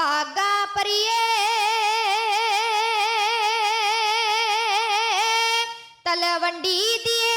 பாகா பரியே. தலவண்டி தியே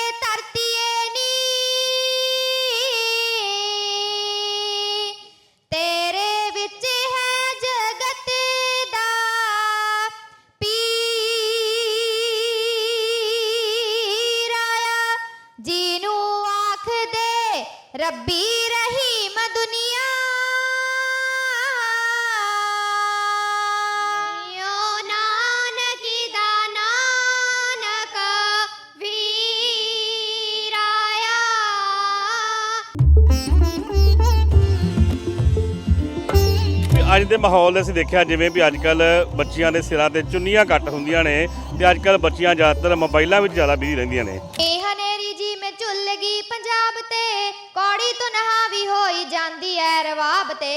ਅੱਜ ਦੇ ਮਾਹੌਲ ਦੇ ਅਸੀਂ ਦੇਖਿਆ ਜਿਵੇਂ ਵੀ ਅੱਜ ਕੱਲ ਬੱਚੀਆਂ ਦੇ ਸਿਰਾਂ ਤੇ ਚੁੰਨੀਆਂ ਘੱਟ ਹੁੰਦੀਆਂ ਨੇ ਤੇ ਅੱਜ ਕੱਲ ਬੱਚੀਆਂ ਜ਼ਿਆਦਾਤਰ ਮੋਬਾਈਲਾਂ ਵਿੱਚ ਜ਼ਿਆਦਾ ਬਿਜ਼ੀ ਰਹਿੰਦੀਆਂ ਨੇ। ਇਹ ਹਨੇਰੀ ਜੀ ਮੈਂ ਝੁੱਲ ਗਈ ਪੰਜਾਬ ਤੇ ਕੌੜੀ ਤੋਂ ਨਹਾਵੀ ਹੋਈ ਜਾਂਦੀ ਐ ਰਵਾਬ ਤੇ।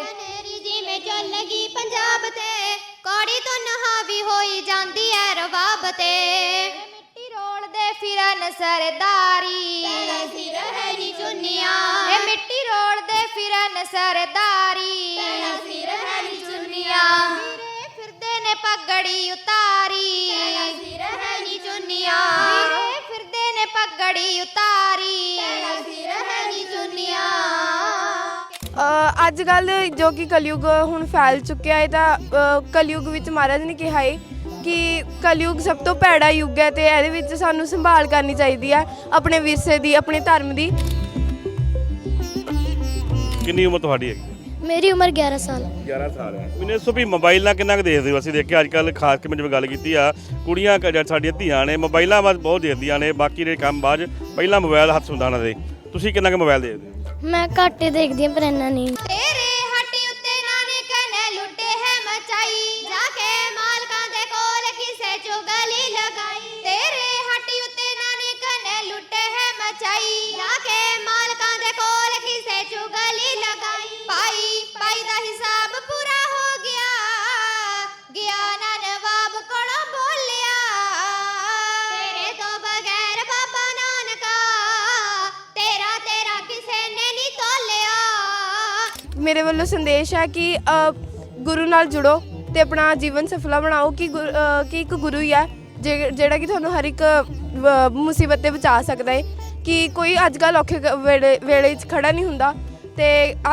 ਹਨੇਰੀ ਜੀ ਮੈਂ ਝੁੱਲ ਗਈ ਪੰਜਾਬ ਤੇ ਕੌੜੀ ਤੋਂ ਨਹਾਵੀ ਹੋਈ ਜਾਂਦੀ ਐ ਰਵਾਬ ਤੇ। ਰੋਲਦੇ ਫਿਰਨ ਸਰਦਾਰੀ। ਤੇਰਾ ਸਿਰ ਹੈ ਜੀ ਚੁੰਨੀਆਂ। ਇਹ ਮਿੱਟੀ ਰੋਲਦੇ ਫਿਰਨ ਸਰਦਾਰੀ। ਤੇਰਾ ਸਿਰ ਹੈ ਜੀ ਚੁੰਨੀਆਂ। ਵੀਰੇ ਫਿਰਦੇ ਨੇ ਪਗੜੀ ਉਤਾਰੀ। ਤੇਰਾ ਸਿਰ ਹੈ ਜੀ ਚੁੰਨੀਆਂ। ਵੀਰੇ ਫਿਰਦੇ ਨੇ ਪਗੜੀ ਉਤਾਰੀ। ਤੇਰਾ ਸਿਰ ਹੈ ਜੀ ਚੁੰਨੀਆਂ। ਅ, ਅੱਜ ਕੱਲ ਜੋ ਕਿ ਕਲਯੁਗ ਹੁਣ ਫੈਲ ਚੁੱਕਿਆ ਹੈ ਤਾਂ ਅ, ਕਲਯੁਗ ਵਿੱਚ ਮਹਾਰਾਜ ਨੇ ਕਿਹਾ ਹੈ ਕਿ ਕਲਯੁਗ ਸਭ ਤੋਂ ਭੈੜਾ ਯੁੱਗ ਹੈ ਤੇ ਇਹਦੇ ਵਿੱਚ ਸਾਨੂੰ ਸੰਭਾਲ ਕਰਨੀ ਚਾਹੀਦੀ ਹੈ ਆਪਣੇ ਵਿਰਸੇ ਦੀ ਆਪਣੇ ਧਰਮ ਦੀ। ਕਿੰਨੀ ਉਮਰ ਤੁਹਾਡੀ ਹੈ ਮੇਰੀ ਉਮਰ 11 ਸਾਲ। 11 ਸਾਲ ਹੈ। ਮੈਨੂੰ ਦੱਸੋ ਵੀ ਮੋਬਾਈਲ ਨਾਲ ਕਿੰਨਾ ਕੁ ਦੇਖਦੇ ਹੋ? ਅਸੀਂ ਦੇਖਿਆ ਅੱਜ ਕੱਲ ਖਾਸ ਕੇ ਮੈਂ ਜਿਵੇਂ ਗੱਲ ਕੀਤੀ ਆ ਕੁੜੀਆਂ ਕ- ਜਾਂ ਸਾਡੀਆਂ ਧੀਆਂ ਨੇ ਮੋਬਾਈਲਾਂ ਵੱਲ ਬਹੁਤ ਦੇਖਦੀਆਂ ਨੇ ਬਾਕੀ ਦੇ ਕੰਮ ਬਾਅਦ 'ਚ ਪਹਿਲਾਂ ਮੋਬਾਈਲ ਹੱਥ ਹੁੰਦਾ ਉਹਨਾਂ ਦੇ। ਤੁਸੀਂ ਕਿੰਨਾ ਕੁ ਮੋਬਾਈਲ ਦੇਖਦੇ ਹੋ? ਮੈਂ ਘੱਟ ਹੀ ਦੇਖਦੀ ਹਾਂ ਪਰ ਇੰਨਾ ਨਹੀਂ। ਹੈ ਜਾ ਕੇ ਮਾਲਕਾਂ ਦੇ ਕੋਲ ਕਿਸੇ ਚੁਗਲੀ ਲਗਾਈ। ਪਾਈ ਪਾਈ ਦਾ ਹਿਸਾਬ ਪੂਰਾ ਹੋ ਗਿਆ। ਗਿਆ ਨਾ ਨਵਾਬ ਕੋਲੋਂ ਬੋਲਿਆ। ਤੇਰੇ ਤੋਂ ਬਗੈਰ ਬਾਬਾ ਨਾਨਕਾ ਤੇਰਾ ਤੇਰਾ ਕਿਸੇ ਨੇ ਨਹੀਂ ਤੋਲਿਆ। ਮੇਰੇ ਵੱਲੋਂ ਸੰਦੇਸ਼ ਹੈ ਕਿ ਗੁਰੂ ਨਾਲ ਜੁੜੋ ਤੇ ਆਪਣਾ ਜੀਵਨ ਸਫਲਾ ਬਣਾਓ। ਕਿ ਗੁਰ- ਅ, ਕਿ ਇੱਕ ਗੁਰੂ ਹੀ ਹੈ ਜਿਹੜਾ ਕਿ ਤੁਹਾਨੂੰ ਹਰ ਇੱਕ ਮੁਸੀਬਤ ਤੇ ਬਚਾ ਸਕਦਾ ਹੈ। ਕਿ ਕੋਈ ਅੱਜ ਕੱਲ ਔਖੇ ਕ- ਵੇਲੇ ਵੇਲੇ 'ਚ ਖੜਾ ਨਹੀਂ ਹੁੰਦਾ ਤੇ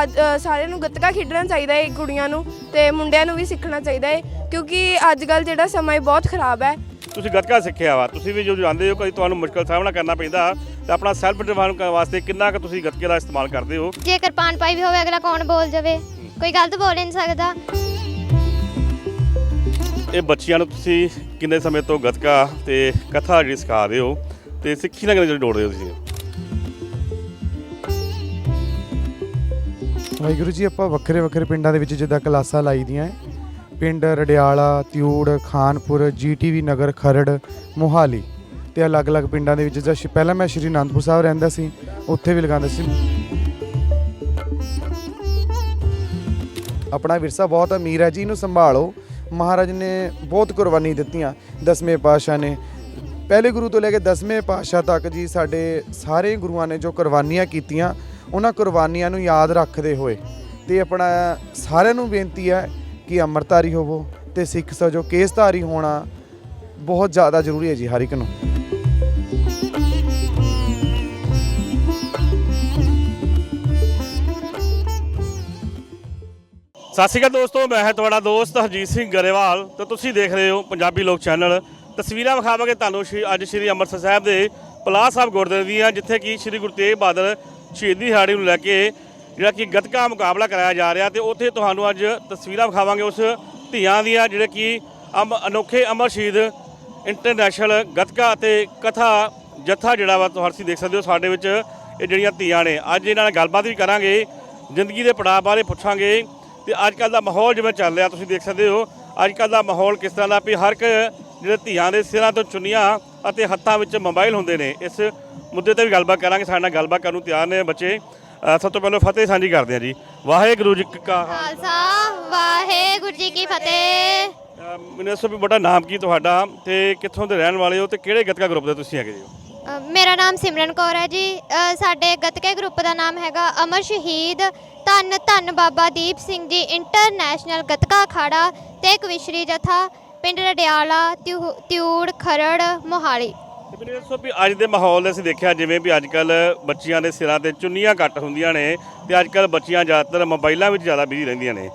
ਅੱਜ ਅ, ਸਾਰਿਆਂ ਨੂੰ ਗੱਤਕਾ ਖੇਡਣਾ ਚਾਹੀਦਾ ਹੈ ਕੁੜੀਆਂ ਨੂੰ ਤੇ ਮੁੰਡਿਆਂ ਨੂੰ ਵੀ ਸਿੱਖਣਾ ਚਾਹੀਦਾ ਹੈ ਕਿਉਂਕਿ ਅੱਜ ਕੱਲ ਜਿਹੜਾ ਸਮਾਂ ਹੈ ਬਹੁਤ ਖਰਾਬ ਹੈ। ਤੁਸੀਂ ਗੱਤਕਾ ਸਿੱਖਿਆ ਵਾ ਤੁਸੀਂ ਵੀ ਜੋ ਜਾਣਦੇ ਹੋ ਕਦੀ ਤੁਹਾਨੂੰ ਮੁਸ਼ਕਲ ਸਾਹਮਣਾ ਕਰਨਾ ਪੈਂਦਾ ਤੇ ਆਪਣਾ ਸੈਲਫ ਡਿਫੈਂਸ ਕਰਨ ਵਾਸਤੇ ਕਿੰਨਾ ਕੁ ਤੁਸੀਂ ਗੱਤਕੇ ਦਾ ਇਸਤੇਮਾਲ ਕਰਦੇ ਹੋ? ਜੇ ਕਿਰਪਾਨ ਪਾਈ ਵੀ ਹੋਵੇ ਅਗਲਾ ਕੌਣ ਬੋਲ ਜਾਵੇ? ਕੋਈ ਗਲਤ ਬੋਲ ਹੀ ਨਹੀਂ ਸਕਦਾ। ਇਹ ਬੱਚਿਆਂ ਨੂੰ ਤੁਸੀਂ ਕਿੰਨੇ ਸਮੇਂ ਤੋਂ ਗੱਤਕਾ ਤੇ ਕਥਾ ਜਿਹੜੀ ਸਿਖਾ ਰਹੇ ਹੋ ਤੇ ਸਿੱਖੀ ਨਾਲ ਕਿੰਨੇ ਜੋੜ ਰਹੇ ਹੋ ਤੁਸੀਂ? ਵਾਹਿਗੁਰੂ ਜੀ, ਆਪਾਂ ਵੱਖਰੇ ਵੱਖਰੇ ਪਿੰਡਾਂ ਦੇ ਵਿੱਚ ਜਿੱਦਾਂ ਕਲਾਸਾਂ ਲਾਈ ਦੀਆਂ ਹੈ। ਪਿੰਡ ਰਡਿਆਲਾ ਤਿਊੜ ਖਾਨਪੁਰ, ਜੀਟੀਵੀ ਨਗਰ, ਖਰੜ, ਮੋਹਾਲੀ ਤੇ ਅਲੱਗ-ਅਲੱਗ ਪਿੰਡਾਂ ਦੇ ਵਿੱਚ ਜਿੱਦਾਂ ਸ਼੍ਰੀ- ਪਹਿਲਾਂ ਮੈਂ ਸ਼੍ਰੀ ਅਨੰਦਪੁਰ ਸਾਹਿਬ ਰਹਿੰਦਾ ਸੀ, ਉੱਥੇ ਵੀ ਲਗਾਉਂਦਾ ਸੀ। ਆਪਣਾ ਵਿਰਸਾ ਬਹੁਤ ਅਮੀਰ ਹੈ ਜੀ, ਇਹਨੂੰ ਸੰਭਾਲੋ। ਮਹਾਰਾਜ ਨੇ ਬਹੁਤ ਕੁਰਬਾਨੀ ਦਿੱਤੀਆਂ ਦਸਵੇਂ ਪਾਤਸ਼ਾਹ ਨੇ। ਪਹਿਲੇ ਗੁਰੂ ਤੋਂ ਲੈ ਕੇ ਦਸਵੇਂ ਪਾਤਸ਼ਾਹ ਤੱਕ ਜੀ, ਸਾਡੇ ਸਾਰੇ ਗੁਰੂਆਂ ਨੇ ਜੋ ਕੁਰਬਾਨੀਆਂ ਕੀਤੀਆਂ ਉਹਨਾਂ ਕੁਰਬਾਨੀਆਂ ਨੂੰ ਯਾਦ ਰੱਖਦੇ ਹੋਏ। ਤੇ ਆਪਣਾ ਸਾਰਿਆਂ ਨੂੰ ਬੇਨਤੀ ਹੈ ਕਿ ਅੰਮ੍ਰਿਤਧਾਰੀ ਹੋਵੋ ਤੇ ਸਿੱਖ ਸਜੋ, ਕੇਸਧਾਰੀ ਹੋਣਾ ਬਹੁਤ ਜ਼ਿਆਦਾ ਜ਼ਰੂਰੀ ਹੈ ਜੀ ਹਰ ਇੱਕ ਨੂੰ। ਸਤਿ ਸ਼੍ਰੀ ਅਕਾਲ ਦੋਸਤੋ, ਮੈਂ ਹਾਂ ਤੁਹਾਡਾ ਦੋਸਤ ਹਰਜੀਤ ਸਿੰਘ ਗਰੇਵਾਲ ਤੇ ਤੁਸੀਂ ਦੇਖ ਰਹੇ ਹੋ ਪੰਜਾਬੀ ਲੋਕ ਚੈਨਲ। ਤਸਵੀਰਾਂ ਵਿਖਾਵਾਂਗੇ ਤੁਹਾਨੂੰ ਸ਼੍ਰੀ ਅੱਜ ਸ਼੍ਰੀ ਅੰਮ੍ਰਿਤਸਰ ਸਾਹਿਬ ਦੇ ਪਲਾਹ ਸਾਹਿਬ ਗੁਰਦੁਆਰੇ ਦੀਆਂ, ਜਿੱਥੇ ਕਿ ਸ਼੍ਰੀ ਗੁਰੂ ਤੇਗ ਬਹਾਦਰ ਸ਼ਹੀਦੀ ਦਿਹਾੜੀ ਨੂੰ ਲੈ ਕੇ ਜਿਹੜਾ ਕਿ ਗੱਤਕਾ ਮੁਕਾਬਲਾ ਕਰਾਇਆ ਜਾ ਰਿਹਾ ਤੇ ਉੱਥੇ ਤੁਹਾਨੂੰ ਅੱਜ ਤਸਵੀਰਾਂ ਵਿਖਾਵਾਂਗੇ ਉਸ ਧੀਆਂ ਦੀਆਂ ਜਿਹੜੇ ਕਿ ਅਮ ਅਨੋਖੇ ਅਮਰ ਸ਼ਹੀਦ ਇੰਟਰਨੈਸ਼ਨਲ ਗੱਤਕਾ ਅਤੇ ਕਥਾ ਜੱਥਾ ਜਿਹੜਾ ਵਾ ਤੁਸੀਂ ਦੇਖ ਸਕਦੇ ਹੋ ਸਾਡੇ ਵਿੱਚ ਇਹ ਜਿਹੜੀਆਂ ਧੀਆਂ ਨੇ। ਅੱਜ ਇਹਨਾਂ ਨਾਲ ਗੱਲਬਾਤ ਵੀ ਕਰਾਂਗੇ, ਜ਼ਿੰਦਗੀ ਦੇ ਪੜਾਅ ਬਾਰੇ ਪੁੱਛਾਂਗੇ ਤੇ ਅੱਜ ਕੱਲ ਦਾ ਮਾਹੌਲ ਜਿਵੇਂ ਚੱਲ ਰਿਹਾ ਤੁਸੀਂ ਦੇਖ ਸਕਦੇ ਹੋ, ਅੱਜ ਕੱਲ ਦਾ ਮਾਹੌਲ ਕਿਸ ਤਰ੍ਹਾਂ ਦਾ ਵੀ ਹਰ ਇੱਕ ਜਿਹੜੇ ਧੀਆਂ ਦੇ ਸਿਰਾਂ ਤੋਂ ਚੁੰਨੀਆਂ ਅਤੇ ਹੱਥਾਂ ਵਿੱਚ ਮੋਬਾਈਲ ਹੁੰਦੇ ਨੇ। ਇਸ ਮੁੱਦੇ ਤੇ ਵੀ ਗੱਲਬਾਤ ਕਰਾਂਗੇ। ਸਾਡੇ ਨਾਲ ਗੱਲਬਾਤ ਕਰਨ ਨੂੰ ਤਿਆਰ ਨੇ ਬੱਚੇ। ਅ, ਸਭ ਤੋਂ ਪਹਿਲਾਂ ਫਤਿਹ ਸਾਂਝੀ ਕਰਦੇ ਹਾਂ ਜੀ। ਵਾਹਿਗੁਰੂ ਜੀ ਕਾ ਖਾਲਸਾ ਵਾਹਿਗੁਰੂ ਜੀ ਕੀ ਫਤਿਹ। ਅ, ਮੈਨੂੰ ਦੱਸੋ ਵੀ ਬੇਟਾ ਨਾਮ ਕੀ ਤੁਹਾਡਾ ਤੇ ਕਿੱਥੋਂ ਦੇ ਰਹਿਣ ਵਾਲੇ ਹੋ ਤੇ ਕਿਹੜੇ ਗੱਤਕਾ ਗਰੁੱਪ ਦੇ ਤੁਸੀਂ ਹੈਗੇ ਜੀ? ਅ, ਮੇਰਾ ਨਾਮ ਸਿਮਰਨ ਕੌਰ ਹੈ ਜੀ। ਅ, ਸਾਡੇ ਗੱਤਕੇ ਗਰੁੱਪ ਦਾ ਨਾਮ ਹੈਗਾ ਅਮਰ ਸ਼ਹੀਦ ਧੰਨ ਧੰਨ ਬਾਬਾ ਦੀਪ ਸਿੰਘ ਜੀ ਇੰਟਰਨੈਸ਼ਨਲ ਗੱਤਕਾ ਅਖਾੜਾ ਤੇ ਕਵਿਸ਼ਰੀ ਜਥਾ। ਪਿੰਡ ਰਡਿਆਲਾ ਤਿਉ- ਤਿਊੜ ਖਰੜ ਮੋਹਾਲੀ। ਤੇ ਮੈਨੂੰ ਇਹ ਦੱਸੋ ਵੀ ਅੱਜ ਦੇ ਮਾਹੌਲ ਦੇ ਅਸੀਂ ਦੇਖਿਆ ਜਿਵੇਂ ਵੀ ਅੱਜ ਕੱਲ ਬੱਚੀਆਂ ਦੇ ਸਿਰਾਂ ਤੇ ਚੁੰਨੀਆਂ ਘੱਟ ਹੁੰਦੀਆਂ ਨੇ ਤੇ ਅੱਜ ਕੱਲ ਬੱਚੀਆਂ ਜ਼ਿਆਦਾਤਰ ਮੋਬਾਈਲਾਂ ਵਿੱਚ ਜ਼ਿਆਦਾ ਬਿਜ਼ੀ ਰਹਿੰਦੀਆਂ ਨੇ।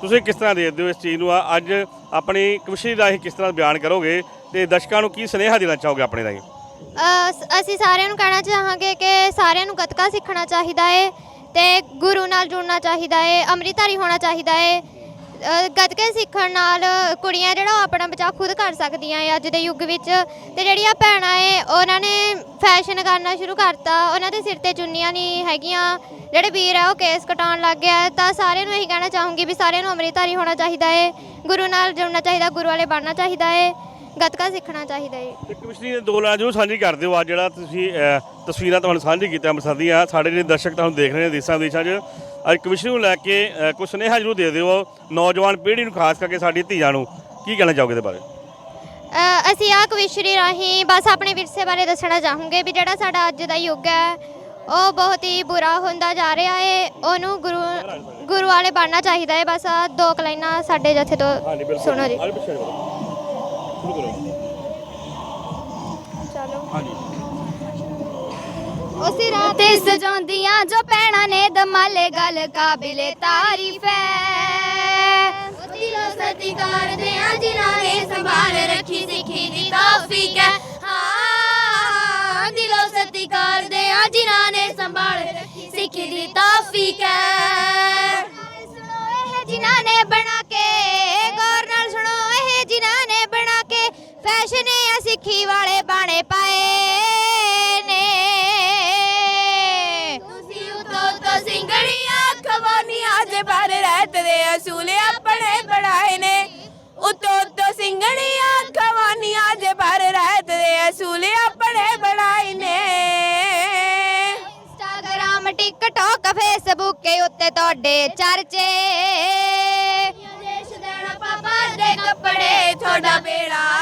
ਤੁਸੀਂ ਕਿਸ ਤਰ੍ਹਾਂ ਦੇਖਦੇ ਹੋ ਇਸ ਚੀਜ਼ ਨੂੰ? ਆ- ਅੱਜ ਆਪਣੀ ਕਵਿਸ਼ਰੀ ਰਾਹੀਂ ਕਿਸ ਤਰ੍ਹਾਂ ਬਿਆਨ ਕਰੋਗੇ ਤੇ ਦਰਸ਼ਕਾਂ ਨੂੰ ਕੀ ਸੁਨੇਹਾ ਦੇਣਾ ਚਾਹੋਗੇ ਆਪਣੇ ਰਾਹੀਂ? ਅ, ਸ- ਅਸੀਂ ਸਾਰਿਆਂ ਨੂੰ ਕਹਿਣਾ ਚਾਹਾਂਗੇ ਕਿ ਸਾਰਿਆਂ ਨੂੰ ਗੱਤਕਾ ਸਿੱਖਣਾ ਚਾਹੀਦਾ ਹੈ ਤੇ ਗੁਰੂ ਨਾਲ ਜੁੜਨਾ ਚਾਹੀਦਾ ਹੈ ਅੰਮ੍ਰਿਤਧਾਰੀ ਹੋਣਾ ਚਾਹੀਦਾ ਅ, ਗੱਤਕੇ ਸਿੱਖਣ ਨਾਲ ਕੁੜੀਆਂ ਜਿਹੜਾ ਆਪਣਾ ਬਚਾਅ ਖੁਦ ਕਰ ਸਕਦੀਆਂ ਹੈ ਅੱਜ ਦੇ ਯੁੱਗ ਵਿੱਚ ਤੇ ਜਿਹੜੀਆਂ ਭੈਣਾਂ ਹੈ ਉਹਨਾਂ ਨੇ ਫੈਸ਼ਨ ਕਰਨਾ ਸ਼ੁਰੂ ਕਰਤਾ। ਉਹਨਾਂ ਦੇ ਸਿਰ ਤੇ ਚੁੰਨੀਆਂ ਨਹੀਂ ਹੈਗੀਆਂ। ਜਿਹੜੇ ਵੀਰ ਆ, ਉਹ ਕੇਸ ਕਟਾਉਣ ਲੱਗ ਗਿਆ ਤਾਂ ਸਾਰਿਆਂ ਨੂੰ ਇਹੀ ਕਹਿਣਾ ਚਾਹੂੰਗੀ ਵੀ ਸਾਰਿਆਂ ਨੂੰ ਅੰਮ੍ਰਿਤਧਾਰੀ ਹੋਣਾ ਚਾਹੀਦਾ ਹੈ ਗੁਰੂ ਨਾਲ ਜੁੜਨਾ ਚਾਹੀਦਾ ਗੁਰੂ ਵਾਲੇ ਬਣਨਾ ਚਾਹੀਦਾ ਹੈ ਗੱਤਕਾ ਸਿੱਖਣਾ ਚਾਹੀਦਾ ਹੈ ਤੇ ਕਵਿਸ਼ਰੀ ਦੋ ਲਾਂ ਜੋ ਸਾਂਝੀ ਕਰਦੇ ਹੋ ਅੱਜ ਜਿਹੜਾ ਤੁਸੀਂ ਤਸਵੀਰਾਂ ਤੁਹਾਨੂੰ ਸਾਂਝੀ ਕੀਤੀਆਂ ਅੰਮ੍ਰਿਤਸਰ ਦੀਆਂ, ਸਾਡੇ ਜਿਹੜੇ ਦਰਸ਼ਕ ਤੁਹਾਨੂੰ ਦੇਖ ਰਹੇ ਨੇ ਦੇਸ਼ਾਂ ਵਿਦੇਸ਼ਾਂ 'ਚ ਅੱਜ ਕਵਿਸ਼ਰੀ ਨੂੰ ਲੈ ਕੇ ਕੁਝ ਸੁਨੇਹਾ ਜ਼ਰੂਰ ਦੇ ਦਿਓ ਨੌਜਵਾਨ ਪੀੜ੍ਹੀ ਨੂੰ ਖਾਸ ਕਰਕੇ ਸਾਡੀ ਧੀਆਂ ਨੂੰ। ਕੀ ਕਹਿਣਾ ਚਾਹੋਗੇ ਇਹਦੇ ਬਾਰੇ? ਅ, ਅਸੀਂ ਆ ਕਵਿਸ਼ਰੀ ਰਾਹੀਂ ਬਸ ਆਪਣੇ ਵਿਰਸੇ ਬਾਰੇ ਦੱਸਣਾ ਚਾਹੂੰਗੇ ਵੀ ਜਿਹੜਾ ਸਾਡਾ ਅੱਜ ਦਾ ਯੁੱਗ ਹੈ ਉਹ ਬਹੁਤ ਹੀ ਬੁਰਾ ਹੁੰਦਾ ਜਾ ਰਿਹਾ ਹੈ ਉਹਨੂੰ ਗੁਰੂ ਗੁਰੂ ਵਾਲੇ ਬਣਨਾ ਚਾਹੀਦਾ ਹੈ ਬਸ ਆਹ ਦੋ ਕੁ ਲਾਈਨਾਂ ਸਾਡੇ ਜਥੇ ਤੋਂ ਸੁਣੋ ਜੀ। ਸ਼ੁਰੂ ਕਰੋ। ਉਸੇ ਰਾਤ ਤੇ ਸਜਾਉਂਦੀਆਂ ਜੋ ਪੈਣਾ ਨੇ ਦਮਾਲੇ ਗੱਲ ਕਾਬਿਲੇ ਤਾਰੀਫ ਹੈ ਦਿਲੋਂ ਸਤਿਕਾਰ ਦੇ ਆ ਜਿਨ੍ਹਾਂ ਨੇ ਸੰਭਾਲ ਰੱਖੀ ਸਿੱਖੀ ਦੀ ਤੌਫੀਕ ਹੈ ਹਾਂ ਦਿਲੋਂ ਸਤਿਕਾਰ ਦੇ ਆ ਜਿਨ੍ਹਾਂ ਨੇ ਸੰਭਾਲ ਰੱਖੀ ਸਿੱਖੀ ਦੀ ਤੌਫੀਕ ਹੈ ਸੁਣੋ ਇਹ ਜਿਨ੍ਹਾਂ ਨੇ ਬਣਾ ਕੇ ਗੌਰ ਨਾਲ ਸੁਣੋ ਇਹ ਜਿਨ੍ਹਾਂ ਨੇ ਬਣਾ ਕੇ ਫੈਸ਼ਨ ਸਿੱਖੀ ਵਾਲੇ ਬਾਣੇ ਪਾਏ ਰਹਿਤ ਦੇ ਅਸੂਲ ਆਪਣੇ ਬਣਾਏ ਨੇ। ਉਤੋਂ ਉਤੋਂ ਸਿੰਘਣੀਆਂ ਖਵਾਨੀਆਂ ਜੇ ਪਰ ਰਹਿਤ ਦੇ ਅਸੂਲ ਆਪਣੇ ਬਣਾਏ ਨੇ। ਇੰਸਟਾਗ੍ਰਾਮ ਟਿਕਟੌਕ ਫੇਸਬੁੱਕ ਕੇ ਉੱਤੇ ਤੁਹਾਡੇ ਚਰਚੇ। ਦੇਸ਼ ਦੇਣਾ ਪਾਪਾ ਦੇ ਕੱਪੜੇ ਤੁਹਾਡਾ ਬੇੜਾ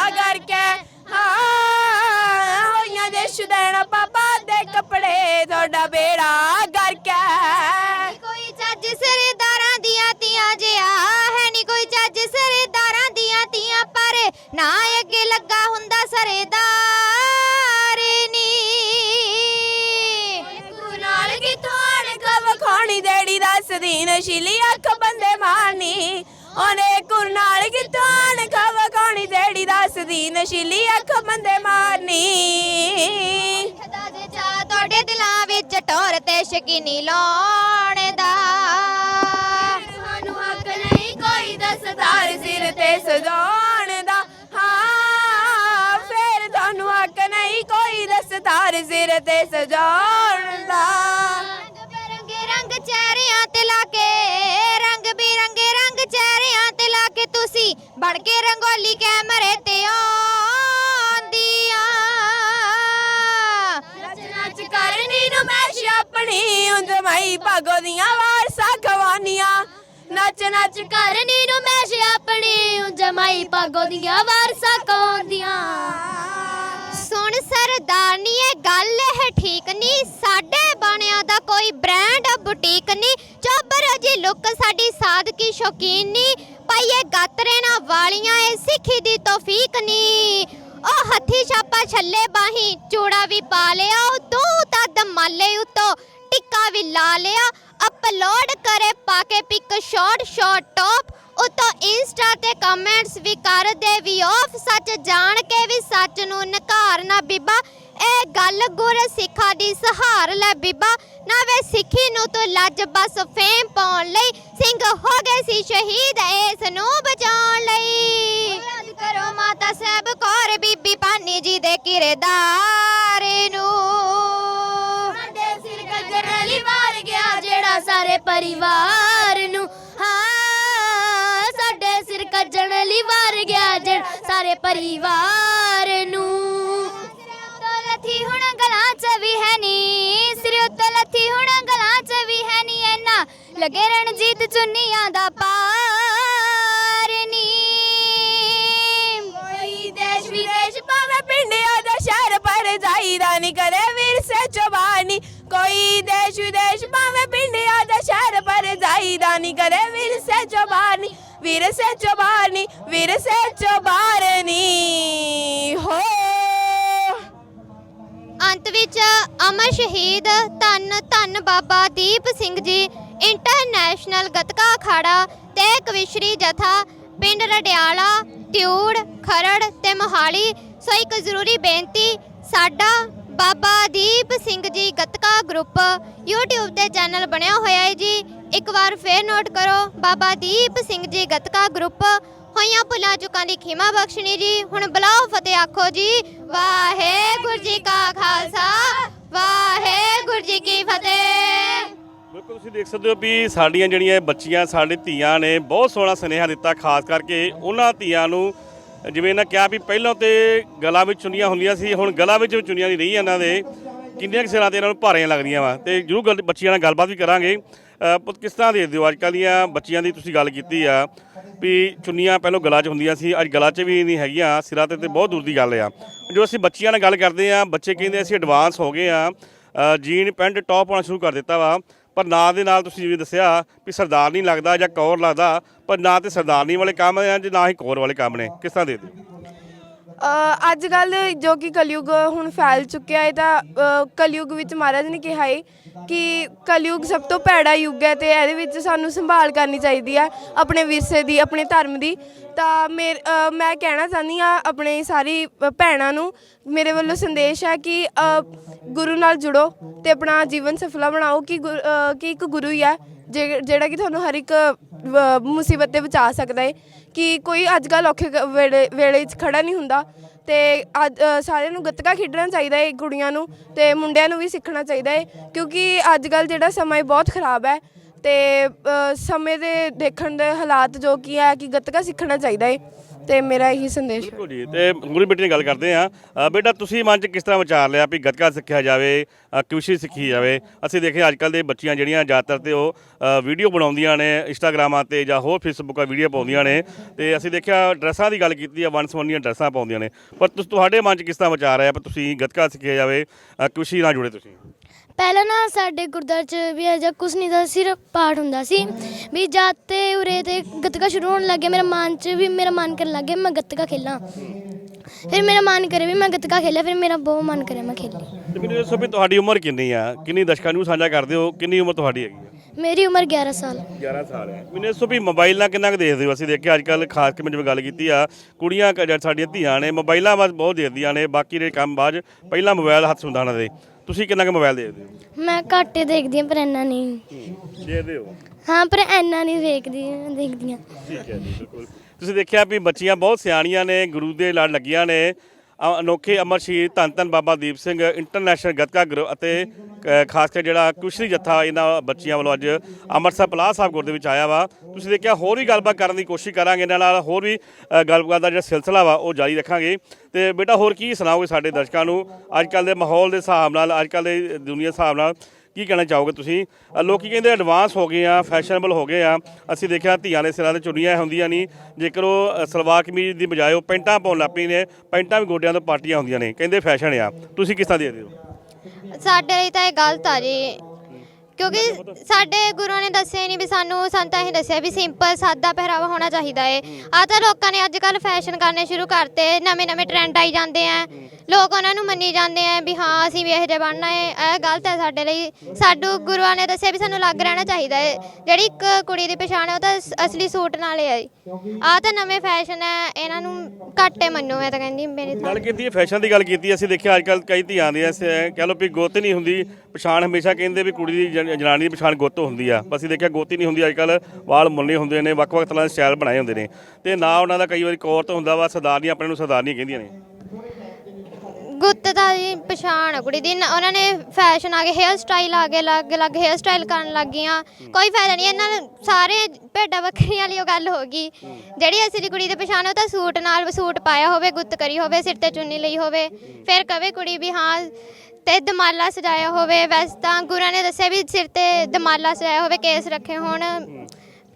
ਦੱਸਦੀ ਨਸ਼ੀਲੀ ਅੱਖ ਬੰਦੇ ਮਾਰਨੀ। ਉਹਨੇ ਗੁਰੂ ਨਾਲ ਕਿਥੋਂ ਅਣਖ ਵਖਾਉਣੀ ਦੇੜੀ ਦੱਸਦੀ ਨਸ਼ੀਲੀ ਅੱਖ ਬੰਦੇ ਮਾਰਨੀ। ਖਦਾ ਜੇ ਚਾ ਤੁਹਾਡੇ ਦਿਲਾਂ ਵਿੱਚ ਟੋਰ ਤੇ ਸ਼ਕੀਨੀ ਲਾਉਣ ਦਾ। ਸਾਨੂੰ ਹੱਕ ਨਹੀਂ ਕੋਈ ਦਸਤਾਰ ਸਿਰ ਤੇ ਸਜਾਉਣ ਸਿਰ ਤੇ ਸਜਾਉਣ ਦਾ। ਰੰਗ ਬਿਰੰਗੇ ਰੰਗ ਚਿਹਰਿਆਂ ਤੇ ਲਾ ਕੇ ਰੰਗ ਬਿਰੰਗੇ ਰੰਗ ਚਿਹਰਿਆਂ ਤੇ ਲਾ ਕੇ ਤੁਸੀਂ ਬਣ ਕੇ ਰੰਗੋਲੀ ਕੈਮਰੇ ਤੇ ਆਉਂਦੀਆਂ। ਨੱਚ ਨੱਚ ਕਰਨੀ ਨੂੰ ਮੈਸ਼ ਆਪਣੀ ਉਂਦਮਾਈ ਭਾਗੋ ਦੀਆਂ ਵਾਰਸਾ ਖਵਾਨੀਆਂ। ਨੱਚ ਨੱਚ ਕਰਨੀ ਨੂੰ ਮੈਸ਼ ਆਪਣੀ ਜਮਾਈ ਪਾਗੋ ਦੀਆਂ ਵਾਰਸਾ ਕੌਂਦੀਆਂ ਸੁਣ ਸਰਦਾਰਨੀ, ਇਹ ਗੱਲ ਹੈ ਠੀਕ ਨਹੀਂ। ਸਾਡੇ ਬਾਣਿਆਂ ਦਾ ਕੋਈ ਬ੍ਰਾਂਡ ਬੁਟੀਕ ਨਹੀਂ। ਚੋਬਰ ਜੀ ਲੁੱਕ ਸਾਡੀ ਸਾਦਕੀ ਸ਼ੌਕੀਨ ਨਹੀਂ। ਪਾਈਏ ਗਾਤਰੇ ਨਾ ਵਾਲੀਆਂ, ਇਹ ਸਿੱਖੀ ਦੀ ਤੌਫੀਕ ਨਹੀਂ। ਉਹ ਹੱਥੀ ਛਾਪਾ ਛੱਲੇ ਬਾਹੀ, ਚੂੜਾ ਵੀ ਪਾ ਲਿਆ, ਉਹ ਤੂੰ ਤਾਂ ਦਮਾਲੇ ਉਤੋਂ ਟਿੱਕਾ ਵੀ ਲਾ ਲਿਆ। ਅਪਲੋਡ ਕਰੇ, ਪਾ ਕੇ ਪਿਕ ਸ਼ਾਰਟ ਸ਼ਾਰਟ ਟੌਪ ਉਤੋਂ ਇੰਸਟਾ ਤੇ ਕਮੈਂਟਸ ਵੀ ਕਰਦੇ ਵੀ ਆਫ ਸੱਚ ਜਾਣ ਕੇ ਵੀ ਸੱਚ ਨੂੰ ਨਕਾਰਨਾ ਬੀਬਾ। ਇਹ ਗੱਲ ਗੁਰ ਸਿੱਖਾ ਦੀ ਸਹਾਰ ਲੈ ਬੀਬਾ। ਨਾ ਵੇ ਸਿੱਖੀ ਨੂੰ ਤੂੰ ਲੱਜ ਬਸ ਫੇਮ ਪਾਉਣ ਲਈ। ਸਿੰਘ ਹੋ ਗਏ ਸੀ ਸ਼ਹੀਦ ਇਸ ਨੂੰ ਬਚਾਉਣ ਲਈ। ਯਾਦ ਕਰੋ ਮਾਤਾ ਸਾਹਿਬ ਕੌਰ ਬੀਬੀ ਪਾਨੀ ਜੀ ਦੇ ਕਿਰਦਾਰ ਨੂੰ। ਸਾਡੇ ਸਿਰ ਗੱਜਰ ਲਈ ਵਾਰ ਗਿਆ ਜਿਹੜਾ ਸਾਰੇ ਪਰਿਵਾਰ ਪਰਿਵਾਰ ਨੂੰ। ਲੱਥੀ ਹੁਣ ਗਲਾਂ 'ਚ ਵੀ ਹੈ ਨੀ। ਸਿਰ ਉੱਤੋਂ ਲੱਥੀ ਹੁਣ ਗਲਾਂ 'ਚ ਵੀ ਹੈ ਨੀ ਐਨਾ। ਲਗੇ ਰਣਜੀਤ ਚੁੰਨੀਆਂ ਦਾ ਪਾਰ ਨੀ। ਕੋਈ ਦੇਸ਼ ਵਿਦੇਸ਼ ਭਾਵੇਂ ਪਿੰਡਿਆਂ ਦਾ ਸ਼ਹਿਰ ਪਰ ਜਾਈਦਾ ਨੀ ਕਰੇ ਵੀਰ ਸੇ ਜਵਾਨੀ। ਕੋਈ ਦੇਸ਼ ਵਿਦੇਸ਼ ਭਾਵੇਂ ਪਿੰਡਿਆਂ ਦਾ ਸ਼ਹਿਰ ਪਰ ਜਾਈਦਾ ਨੀ ਕਰੇ ਵੀਰ ਸੇ ਜਵਾਨੀ। ਨੀ ਵੀਰ ਹੋ। ਅੰਤ ਵਿੱਚ ਅਮਰ ਸ਼ਹੀਦ ਧੰਨ ਧੰਨ ਬਾਬਾ ਦੀਪ ਸਿੰਘ ਜੀ ਇੰਟਰਨੈਸ਼ਨਲ ਗੱਤਕਾ ਅਖਾੜਾ ਤੇ ਕਵਿਸ਼ਰੀ ਜਥਾ, ਪਿੰਡ ਰਡਿਆਲਾ ਟਿਊੜ ਖਰੜ ਤੇ ਮੋਹਾਲੀ। ਸੋ ਇੱਕ ਜ਼ਰੂਰੀ ਬੇਨਤੀ, ਸਾਡਾ ਬਾਬਾ ਦੀਪ ਸਿੰਘ ਜੀ ਗੱਤਕਾ ਗਰੁੱਪ YouTube ਤੇ ਚੈਨਲ ਬਣਿਆ ਹੋਇਆ ਹੈ ਜੀ। ਇੱਕ ਵਾਰ ਫੇਰ ਨੋਟ ਕਰੋ, ਬਾਬਾ ਦੀਪ ਸਿੰਘ ਜੀ ਗਤਕਾ ਗਰੁੱਪ ਹੋਈਆਂ ਭੁੱਲਾਂ ਚੁੱਕਾਂ ਦੀ ਖਿਮਾ ਬਖਸ਼ਣੀ ਜੀ। ਹੁਣ ਬੁਲਾਓ ਫਤਿਹ ਆਖੋ ਜੀ, ਵਾਹਿਗੁਰੂ ਜੀ ਕਾ ਖਾਲਸਾ, ਵਾਹਿਗੁਰੂ ਜੀ ਕੀ ਫਤਿਹ। ਬਿਲਕੁਲ, ਤੁਸੀਂ ਦੇਖ ਸਕਦੇ ਹੋ ਵੀ ਸਾਡੀਆਂ ਜਿਹੜੀਆਂ ਬੱਚੀਆਂ, ਸਾਡੇ ਧੀਆਂ ਨੇ ਬਹੁਤ ਸੋਹਣਾ ਸੁਨੇਹਾ ਦਿੱਤਾ, ਖਾਸ ਕਰਕੇ ਉਹਨਾਂ ਧੀਆਂ ਨੂੰ, ਜਿਵੇਂ ਇਹਨਾਂ ਕਿਹਾ ਵੀ ਪਹਿਲਾਂ ਤੇ ਗਲਾਂ ਵਿੱਚ ਚੁੰਨੀਆਂ ਹੁੰਦੀਆਂ ਸੀ, ਹੁਣ ਗਲਾਂ ਵਿੱਚ ਵੀ ਚੁੰਨੀਆਂ ਨਹੀਂ ਰਹੀਆਂ ਇਹਨਾਂ ਦੇ। ਕਿੰਨੀਆਂ ਕੁ ਤੇ ਇਹਨਾਂ ਨੂੰ ਭਾਰੀਆਂ ਲੱਗਦੀਆਂ ਵਾ। ਤੇ ਜਰੂਰ ਗੱਲ, ਬੱਚੀਆਂ ਨਾਲ ਗੱਲਬਾਤ ਵੀ ਕਰਾਂਗੇ। ਕਿਸ ਤਰ੍ਹਾਂ ਦੇ ਦਿਓ ਅੱਜ ਕੱਲ੍ਹ ਦੀਆਂ ਬੱਚੀਆਂ ਦੀ ਤੁਸੀਂ ਗੱਲ ਕੀਤੀ ਆ ਵੀ ਚੁੰਨੀਆਂ ਪਹਿਲਾਂ ਗਲਾ 'ਚ ਹੁੰਦੀਆਂ ਸੀ ਅੱਜ ਗਲਾ 'ਚ ਵੀ ਨਹੀਂ ਹੈਗੀਆਂ ਸਿਰਾਂ ਤੇ ਤੇ ਬਹੁਤ ਦੂਰ ਦੀ ਗੱਲ ਆ। ਜੋ ਅਸੀਂ ਬੱਚੀਆਂ ਨਾਲ ਗੱਲ ਕਰਦੇ ਆ ਬੱਚੇ ਕਹਿੰਦੇ ਅਸੀਂ ਐਡਵਾਂਸ ਹੋ ਗਏ ਆ ਜੀਨ ਪੈਂਟ ਟੌਪ ਪਾਉਣਾ ਸ਼ੁਰੂ ਕਰ ਦਿੱਤਾ ਵਾ ਪਰ ਨਾਂ ਦੇ ਨਾਲ ਤੁਸੀਂ ਜਿਵੇਂ ਦੱਸਿਆ ਵੀ ਸਰਦਾਰ ਨਹੀਂ ਲੱਗਦਾ ਜਾਂ ਕੌਰ ਲੱਗਦਾ ਪਰ ਨਾ ਤੇ ਸਰਦਾਰਨੀ ਵਾਲੇ ਕੰਮ ਆ ਜਾਂ ਨਾ ਹੀ ਕੌਰ ਵਾਲੇ ਕੰਮ ਨੇ। ਕਿਸ ਤਰ੍ਹਾਂ ਦੇ ਦਿਓ ਅੱਜ ਕੱਲ ਜੋ ਕਿ ਕਲਯੁਗ ਹੁਣ ਫੈਲ ਚੁੱਕਿਆ ਹੈ ਤਾਂ ਅ, ਕਲਯੁਗ ਵਿੱਚ ਮਹਾਰਾਜ ਨੇ ਕਿਹਾ ਹੈ ਕਿ ਕਲਯੁਗ ਸਭ ਤੋਂ ਭੈੜਾ ਯੁੱਗ ਹੈ ਤੇ ਇਹਦੇ ਵਿੱਚ ਸਾਨੂੰ ਸੰਭਾਲ ਕਰਨੀ ਚਾਹੀਦੀ ਹੈ ਆਪਣੇ ਵਿਰਸੇ ਦੀ ਆਪਣੇ ਧਰਮ ਦੀ। ਤਾਂ ਮੇਰ ਅ, ਮੈਂ ਕਹਿਣਾ ਚਾਹੁੰਦੀ ਆ ਆਪਣੇ ਸਾਰੀ ਭੈਣਾਂ ਨੂੰ ਮੇਰੇ ਵੱਲੋਂ ਸੰਦੇਸ਼ ਹੈ ਕਿ ਅ, ਗੁਰੂ ਨਾਲ ਜੁੜੋ ਤੇ ਆਪਣਾ ਜੀਵਨ ਸਫਲਾ ਬਣਾਓ ਕਿ ਗੁਰ- ਅ, ਕਿ ਇੱਕ ਗੁਰੂ ਹੀ ਹੈ ਜੇ- ਜਿਹੜਾ ਕਿ ਤੁਹਾਨੂੰ ਹਰ ਇੱਕ ਅ, ਮੁਸੀਬਤ ਤੇ ਬਚਾ ਸਕਦਾ ਹੈ। ਕਿ ਕੋਈ ਅੱਜ ਕੱਲ੍ਹ ਔਖੇ ਕ- ਵੇਲੇ ਵੇਲੇ 'ਚ ਖੜਾ ਨਹੀਂ ਹੁੰਦਾ। ਤੇ ਅੱਜ ਅ, ਸਾਰਿਆਂ ਨੂੰ ਗੱਤਕਾ ਖੇਡਣਾ ਚਾਹੀਦਾ ਹੈ ਕੁੜੀਆਂ ਨੂੰ ਤੇ ਮੁੰਡਿਆਂ ਨੂੰ ਵੀ ਸਿੱਖਣਾ ਚਾਹੀਦਾ ਹੈ ਕਿਉਂਕਿ ਅੱਜ ਕੱਲ੍ਹ ਜਿਹੜਾ ਸਮਾਂ ਹੈ ਬਹੁਤ ਖਰਾਬ ਹੈ ਤੇ ਅ, ਸਮੇਂ ਦੇ ਦੇਖਣ ਦੇ ਹਾਲਾਤ ਜੋ ਕੀ ਹੈ ਕਿ ਗੱਤਕਾ ਸਿੱਖਣਾ ਚਾਹੀਦਾ ਹੈ ਤੇ ਮੇਰਾ ਇਹੀ ਸੰਦੇਸ਼ ਹੈ। ਬਿਲਕੁਲ ਜੀ ਤੇ ਗੁਰੂ ਬੇਟੀ ਨਾਲ ਗੱਲ ਕਰਦੇ ਆ ਬੇਟਾ ਤੁਸੀਂ ਮਨ 'ਚ ਕਿਸ ਤਰ੍ਹਾਂ ਵਿਚਾਰ ਲਿਆ ਵੀ ਗੱਤਕਾ ਸਿੱਖਿਆ ਜਾਵੇ ਅ, ਕਿਊਸ਼ੀ ਸਿੱਖੀ ਜਾਵੇ? ਅਸੀਂ ਦੇਖਿਆ ਅੱਜ ਕੱਲ ਦੇ ਬੱਚੀਆਂ ਜਿਹੜੀਆਂ ਜ਼ਿਆਦਾਤਰ ਤੇ ਉਹ ਅ, ਵੀਡੀਓ ਬਣਾਉਂਦੀਆਂ ਨੇ ਇੰਸਟਾਗ੍ਰਾਮਾਂ ਤੇ ਜਾਂ ਹੋਰ ਫੇਸਬੁੱਕਾਂ ਵੀਡੀਓ ਪਾਉਂਦੀਆਂ ਨੇ। ਤੇ ਅਸੀਂ ਦੇਖਿਆ ਡਰੈਸਾਂ ਦੀ ਗੱਲ ਕੀਤੀ ਆ ਵਨ ਸਵੰਨੀਆਂ ਡਰੈਸਾਂ ਪਾਉਂਦੀਆਂ ਨੇ। ਪਰ ਤੁਸ ਤੁਹਾਡੇ ਮਨ 'ਚ ਕਿਸ ਤਰ੍ਹਾਂ ਵਿਚਾਰ ਆਇਆ ਵੀ ਤੁਸੀਂ ਗੱਤਕਾ ਸਿੱਖਿਆ ਜਾਵੇ ਅ, ਕਿਊਸ਼ੀ ਨਾਲ ਜੁੜੇ ਤੁਸੀਂ? ਪਹਿਲਾਂ ਨਾ ਸਾਡੇ ਗੁਰਦੁਆਰੇ ਚ ਵੀ ਅਜਾ ਕੁਛ ਨਹੀਂ ਦਾ ਸਿਰਫ ਪਾਠ ਹੁੰਦਾ ਸੀ। ਵੀ ਜਦ ਤੇ ਉਰੇ ਤੇ ਗੱਤਕਾ ਸ਼ੁਰੂ ਹੋਣ ਲੱਗਿਆ ਮੇਰਾ ਮਨ ਚ ਵੀ ਮੇਰਾ ਮਨ ਕਰਨ ਲੱਗ ਗਿਆ ਮੈਂ ਗੱਤਕਾ ਖੇਲਾਂ। ਫਿਰ ਮੇਰਾ ਮਨ ਕਰੇ ਵੀ ਮੈਂ ਗੱਤਕਾ ਖੇਲਾਂ ਫਿਰ ਮੇਰਾ ਬਹੁਤ ਮਨ ਕਰੇ ਮੈਂ ਖੇਲੀ। ਤੇ ਮੈਨੂੰ ਦੱਸੋ ਵੀ ਤੁਹਾਡੀ ਉਮਰ ਕਿੰਨੀ ਆ? ਕਿੰਨੀ ਦਸ਼ਕਾਂ ਨੂੰ ਸਾਂਝਾ ਕਰਦੇ ਹੋ? ਕਿੰਨੀ ਉਮਰ ਤੁਹਾਡੀ ਹੈਗੀ ਆ? ਮੇਰੀ ਉਮਰ 11 ਸਾਲ। 11 ਸਾਲ ਹੈ। ਮੈਨੂੰ ਦੱਸੋ ਵੀ ਮੋਬਾਈਲ ਨਾਲ ਕਿੰਨਾ ਕੁ ਦੇਖਦੇ ਹੋ? ਅਸੀਂ ਦੇਖਿਆ ਅੱਜ ਕੱਲ ਖਾਸ ਕੇ ਮੈਂ ਜਿਵੇਂ ਗੱਲ ਕੀਤੀ ਆ ਕੁੜੀਆਂ ਕ- ਜਾਂ ਸਾਡੀਆਂ ਧੀਆਂ ਨੇ ਮੋਬਾਈਲਾਂ ਵੱਲ ਬਹੁਤ ਦੇਖਦੀਆਂ ਨੇ ਬਾਕੀ ਦੇ ਕੰਮ ਬਾਅਦ 'ਚ ਪਹਿਲਾਂ ਮੋਬਾਈਲ ਹੱਥ ਉਹਨਾਂ ਦੇ। ਤੁਸੀਂ ਕਿੰਨਾ ਕੁ ਮੋਬਾਈਲ ਦੇਖਦੇ ਹੋ? ਮੈਂ ਘੱਟ ਹੀ ਦੇਖਦੀ ਹਾਂ ਪਰ ਇੰਨਾ ਨਹੀਂ। ਦੇਖਦੇ ਹੋ? ਹਾਂ ਪਰ ਇੰਨਾ ਨਹੀਂ ਵੇਖਦੀ ਦੇਖਦੀ ਹਾਂ। ਠੀਕ ਹੈ ਜੀ ਬਿਲਕੁਲ। ਤੁਸੀਂ ਦੇਖਿਆ ਵੀ ਬੱਚੀਆਂ ਬਹੁਤ ਸਿਆਣੀਆਂ ਨੇ ਗੁਰੂ ਦੇ ਲੜ ਲੱਗੀਆਂ ਨੇ। ਅਨੋਖੇ ਅਮਰ ਸ਼ਹੀਦ ਧੰਨ ਧੰਨ ਬਾਬਾ ਦੀਪ ਸਿੰਘ ਇੰਟਰਨੈਸ਼ਨਲ ਗੱਤਕਾ ਗਰੁੱਪ ਅਤੇ ਖਾਸ ਕਰ ਜਿਹੜਾ ਕੁਸ਼ਰੀ ਜੱਥਾ ਇਹਨਾਂ ਬੱਚੀਆਂ ਵੱਲੋਂ ਅੱਜ ਅੰਮ੍ਰਿਤਸਰ ਪਲਾਹ ਸਾਹਿਬ ਗੁਰਦੇ ਵਿੱਚ ਆਇਆ ਵਾ। ਤੁਸੀਂ ਦੇਖਿਆ ਹੋਰ ਵੀ ਗੱਲਬਾਤ ਕਰਨ ਦੀ ਕੋਸ਼ਿਸ਼ ਕਰਾਂਗੇ, ਇਹਨਾਂ ਨਾਲ ਹੋਰ ਵੀ ਗੱਲਬਾਤ ਦਾ ਜਿਹੜਾ ਸਿਲਸਿਲਾ ਵਾ ਉਹ ਜਾਰੀ ਰੱਖਾਂਗੇ। ਤੇ ਬੇਟਾ ਹੋਰ ਕੀ ਸੁਣਾਓਗੇ ਸਾਡੇ ਦਰਸ਼ਕਾਂ ਨੂੰ? ਅੱਜ ਕੱਲ ਦੇ ਮਾਹੌਲ ਦੇ ਹਿਸਾਬ ਨਾਲ, ਅੱਜ ਕੱਲ ਦੇ ਦੁਨੀਆ ਦੇ ਹਿਸਾਬ ਨਾਲ ਕੀ ਕਹਿਣਾ ਚਾਹੋਗੇ ਤੁਸੀਂ? ਅ, ਲੋਕੀ ਕਹਿੰਦੇ ਐਡਵਾਂਸ ਹੋ ਗਏ ਆ ਫੈਸ਼ਨੇਬਲ ਹੋ ਗਏ ਆ। ਅਸੀਂ ਦੇਖਿਆ ਧੀਆਂ ਦੇ ਸਿਰਾਂ ਤੇ ਚੁੰਨੀਆਂ ਹੁੰਦੀਆਂ ਨਹੀਂ ਜੇਕਰ ਉਹ ਅ, ਸਲਵਾਰ ਕਮੀਜ਼ ਦੀ ਬਜਾਏ ਉਹ ਪੈਂਟਾਂ ਪਾਉਣ ਲੱਗ ਪਈ ਨੇ ਪੈਂਟਾਂ ਵੀ ਗੋਡਿਆਂ ਤੋਂ ਪਾਟੀਆਂ ਹੁੰਦੀਆਂ ਨੇ। ਕਹਿੰਦੇ ਫੈਸ਼ਨ ਆ। ਤੁਸੀਂ ਕਿਸ ਤਰ੍ਹਾਂ ਦੇਖਦੇ ਹੋ? ਸਾਡੇ ਲਈ ਤਾਂ ਇਹ ਗਲਤ ਆ ਜੀ। ਕਿਉਂਕਿ ਸਾਡੇ ਗੁਰੂਆਂ ਨੇ ਦੱਸਿਆ ਹੀ ਨਹੀਂ ਵੀ ਸਾਨੂੰ ਸੰਤਾਂ ਹੀ ਦੱਸਿਆ ਵੀ ਸਿੰਪਲ ਸਾਦਾ ਪਹਿਰਾਵਾ ਹੋਣਾ ਚਾਹੀਦਾ ਏ। ਆ ਤਾਂ ਲੋਕਾਂ ਨੇ ਅੱਜ ਕੱਲ ਫੈਸ਼ਨ ਕਰਨੇ ਸ਼ੁਰੂ ਕਰਤੇ ਨਵੇਂ ਨਵੇਂ ਟ੍ਰੈਂਡ ਆਈ ਜਾਂਦੇ ਆ। ਲੋਕ ਉਹਨਾਂ ਨੂੰ ਮੰਨੀ ਜਾਂਦੇ ਆ ਵੀ ਹਾਂ ਅਸੀਂ ਵੀ ਇਹੋ ਜਿਹਾ ਬਣਨਾ ਏ। ਇਹ ਗਲਤ ਹੈ ਸਾਡੇ ਲਈ। ਸਾਡੂ ਗੁਰੂਆਂ ਨੇ ਦੱਸਿਆ ਵੀ ਸਾਨੂੰ ਅਲੱਗ ਰਹਿਣਾ ਚਾਹੀਦਾ ਏ। ਜਿਹੜੀ ਇੱਕ ਕੁੜੀ ਦੀ ਪਛਾਣ ਹੈ ਉਹ ਤਾਂ ਅਸਲੀ ਸੂਟ ਨਾਲ ਹੈ ਆ ਤਾਂ ਨਵੇਂ ਫੈਸ਼ਨ ਹੈ ਇਹਨਾਂ ਨੂੰ ਘੱਟੇ ਮੰਨੋ ਮੈਂ ਤਾਂ ਕਹਿੰਦੀ ਮੇਰੇ ਤਾਂ ਗੱਲ ਕੀਤੀ ਹੈ ਫੈਸ਼ਨ ਦੀ ਗੱਲ ਕੀਤੀ ਅਸੀਂ ਦੇਖਿਆ ਅੱਜ ਕੱਲ ਕਈ ਧੀਆਂ ਦੇ ਐਸੇ ਕਹਿ ਲਓ ਵੀ ਗੋਤ ਨਹੀਂ ਹੁੰਦੀ। ਪਛਾਣ ਹਮੇਸ਼ਾ ਕਹਿੰਦੇ ਵੀ ਕੁੜੀ ਦੀ ਜਨ- ਜਨਾਨੀ ਦੀ ਪਛਾਣ ਗੁੱਤ ਹੁੰਦੀ ਆ। ਅਸੀਂ ਦੇਖਿਆ ਗੋਤੀ ਨਹੀਂ ਹੁੰਦੀ। ਅੱਜ ਕੱਲ ਵਾਲ ਮੁੰਨੇ ਹੁੰਦੇ ਨੇ ਵੱਖ-ਵੱਖ ਤਰ੍ਹਾਂ ਦੇ ਸਟਾਈਲ ਬਣਾਏ ਹੁੰਦੇ ਨੇ। ਤੇ ਨਾ ਉਹਨਾਂ ਦਾ ਕਈ ਵਾਰੀ ਕੋਰਤ ਹੁੰਦਾ ਵਾ ਸਰਦਾਰਨੀ ਆਪਣੇ ਨੂੰ ਸਰਦਾਰਨੀ ਕਹਿੰਦੀਆਂ ਨੇ। ਗੁੱਤ ਦਾ ਜੀ ਪਛਾਣ ਆ ਕੁੜੀ ਦੀ। ਨ- ਉਹਨਾਂ ਨੇ ਫੈਸ਼ਨ ਆ ਗਏ ਹੇਅਰ ਸਟਾਈਲ ਆ ਗਏ ਅਲੱਗ ਅਲੱਗ ਹੇਅਰ ਸਟਾਈਲ ਕਰਨ ਲੱਗ ਗਈਆਂ ਕੋਈ ਫਾਇਦਾ ਨਹੀਂ ਇਹਨਾਂ ਨੂੰ ਸਾਰੇ ਭੇਡਾਂ ਬੱਕਰੀਆਂ ਵਾਲੀ ਉਹ ਗੱਲ ਹੋ ਗਈ। ਜਿਹੜੀ ਅਸਲੀ ਕੁੜੀ ਦੀ ਪਛਾਣ ਉਹ ਤਾਂ ਸੂਟ ਨਾਲ ਸੂਟ ਪਾਇਆ ਹੋਵੇ ਗੁੱਤ ਕਰੀ ਹੋਵੇ ਸਿਰ ਤੇ ਚੁੰਨੀ ਲਈ ਹੋਵੇ। ਫਿਰ ਕਵੇ ਕੁੜੀ ਵੀ ਹਾਂ ਤੇ ਦਮਾਲਾ ਸਜਾਇਆ ਹੋਵੇ। ਵੈਸੇ ਤਾਂ ਗੁਰਾਂ ਨੇ ਦੱਸਿਆ ਵੀ ਸਿਰ ਤੇ ਦਮਾਲਾ ਸਜਾਇਆ ਹੋਵੇ ਕੇਸ ਰੱਖੇ ਹੋਣ।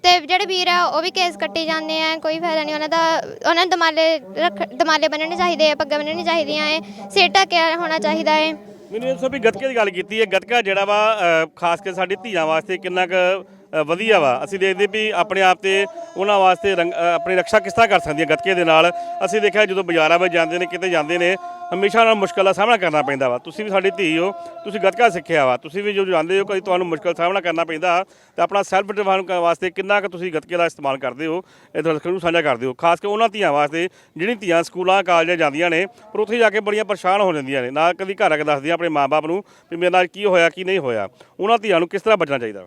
ਤੇ ਜਿਹੜੇ ਵੀਰ ਆ ਉਹ ਵੀ ਕੇਸ ਕੱਟੀ ਜਾਂਦੇ ਆ। ਕੋਈ ਫਾਇਦਾ ਨਹੀਂ ਉਹਨਾਂ ਦਾ ਉਹਨਾਂ ਨੂੰ ਦਮਾਲੇ ਰੱਖ ਦਮਾਲੇ ਬੰਨਣੇ ਚਾਹੀਦੇ ਆ ਪੱਗਾਂ ਬੰਨਣੀ ਚਾਹੀਦੀਆਂ ਏ ਸਿਰ ਢੱਕਿਆ ਹੋਣਾ ਚਾਹੀਦਾ ਏ ਮੈਨੂੰ ਇਹ ਦੱਸੋ ਵੀ ਗੱਤਕੇ ਦੀ ਗੱਲ ਕੀਤੀ ਹੈ ਗੱਤਕਾ ਜਿਹੜਾ ਵਾ ਅ, ਖਾਸ ਕੇ ਸਾਡੀ ਧੀਆਂ ਵਾਸਤੇ ਕਿੰਨਾ ਕੁ ਵਧੀਆ ਵਾ। ਅਸੀਂ ਦੇਖਦੇ ਵੀ ਆਪਣੇ ਆਪ ਤੇ ਉਹਨਾਂ ਵਾਸਤੇ ਰੰਗ- ਆਪਣੀ ਰੱਖਿਆ ਕਿਸ ਤਰ੍ਹਾਂ ਕਰ ਸਕਦੀਆਂ ਗੱਤਕੇ ਦੇ ਨਾਲ। ਅਸੀਂ ਦੇਖਿਆ ਜਦੋਂ ਬਾਜ਼ਾਰਾਂ ਵਿੱਚ ਜਾਂਦੇ ਨੇ, ਕਿਤੇ ਜਾਂਦੇ ਨੇ, ਹਮੇਸ਼ਾ ਉਹਨਾਂ ਨੂੰ ਮੁਸ਼ਕਲ ਦਾ ਸਾਹਮਣਾ ਕਰਨਾ ਪੈਂਦਾ ਵਾ। ਤੁਸੀਂ ਵੀ ਸਾਡੀ ਧੀ ਹੋ, ਤੁਸੀਂ ਗੱਤਕਾ ਸਿੱਖਿਆ ਵਾ। ਤੁਸੀਂ ਵੀ ਜੋ ਜਾਂਦੇ ਹੋ ਕਦੀ ਤੁਹਾਨੂੰ ਮੁਸ਼ਕਲ ਸਾਹਮਣਾ ਕਰਨਾ ਪੈਂਦਾ। ਤੇ ਆਪਣਾ ਸੈਲਫ ਡਿਫੈਂਸ ਕਰਨ ਵਾਸਤੇ ਕਿੰਨਾ ਕੁ ਤੁਸੀਂ ਗੱਤਕੇ ਦਾ ਇਸਤੇਮਾਲ ਕਰਦੇ ਹੋ, ਇਹ ਦਰਸ਼ਕਾਂ ਨੂੰ ਸਾਂਝਾ ਕਰਦੇ ਹੋ। ਖਾਸ ਕਰ ਉਹਨਾਂ ਧੀਆਂ ਵਾਸਤੇ ਜਿਹੜੀ ਧੀਆਂ ਸਕੂਲਾਂ, ਕਾਲਜਾਂ ਜਾਂਦੀਆਂ ਨੇ, ਪਰ ਉੱਥੇ ਜਾ ਕੇ ਬੜੀਆਂ ਪਰੇਸ਼ਾਨ ਹੋ ਜਾਂਦੀਆਂ ਨੇ। ਨਾ ਕਦੀ ਘਰ ਆ ਕੇ ਦੱਸਦੀਆਂ ਆਪਣੇ ਮਾਪੇ ਨੂੰ ਵੀ ਮੇਰੇ ਨਾਲ ਕੀ ਹੋਇਆ, ਕੀ ਨਹੀਂ ਹੋਇਆ। ਉਹਨਾਂ ਧੀਆਂ ਨੂੰ ਕਿਸ ਤਰ੍ਹਾਂ ਬਚਣਾ ਚਾਹੀਦਾ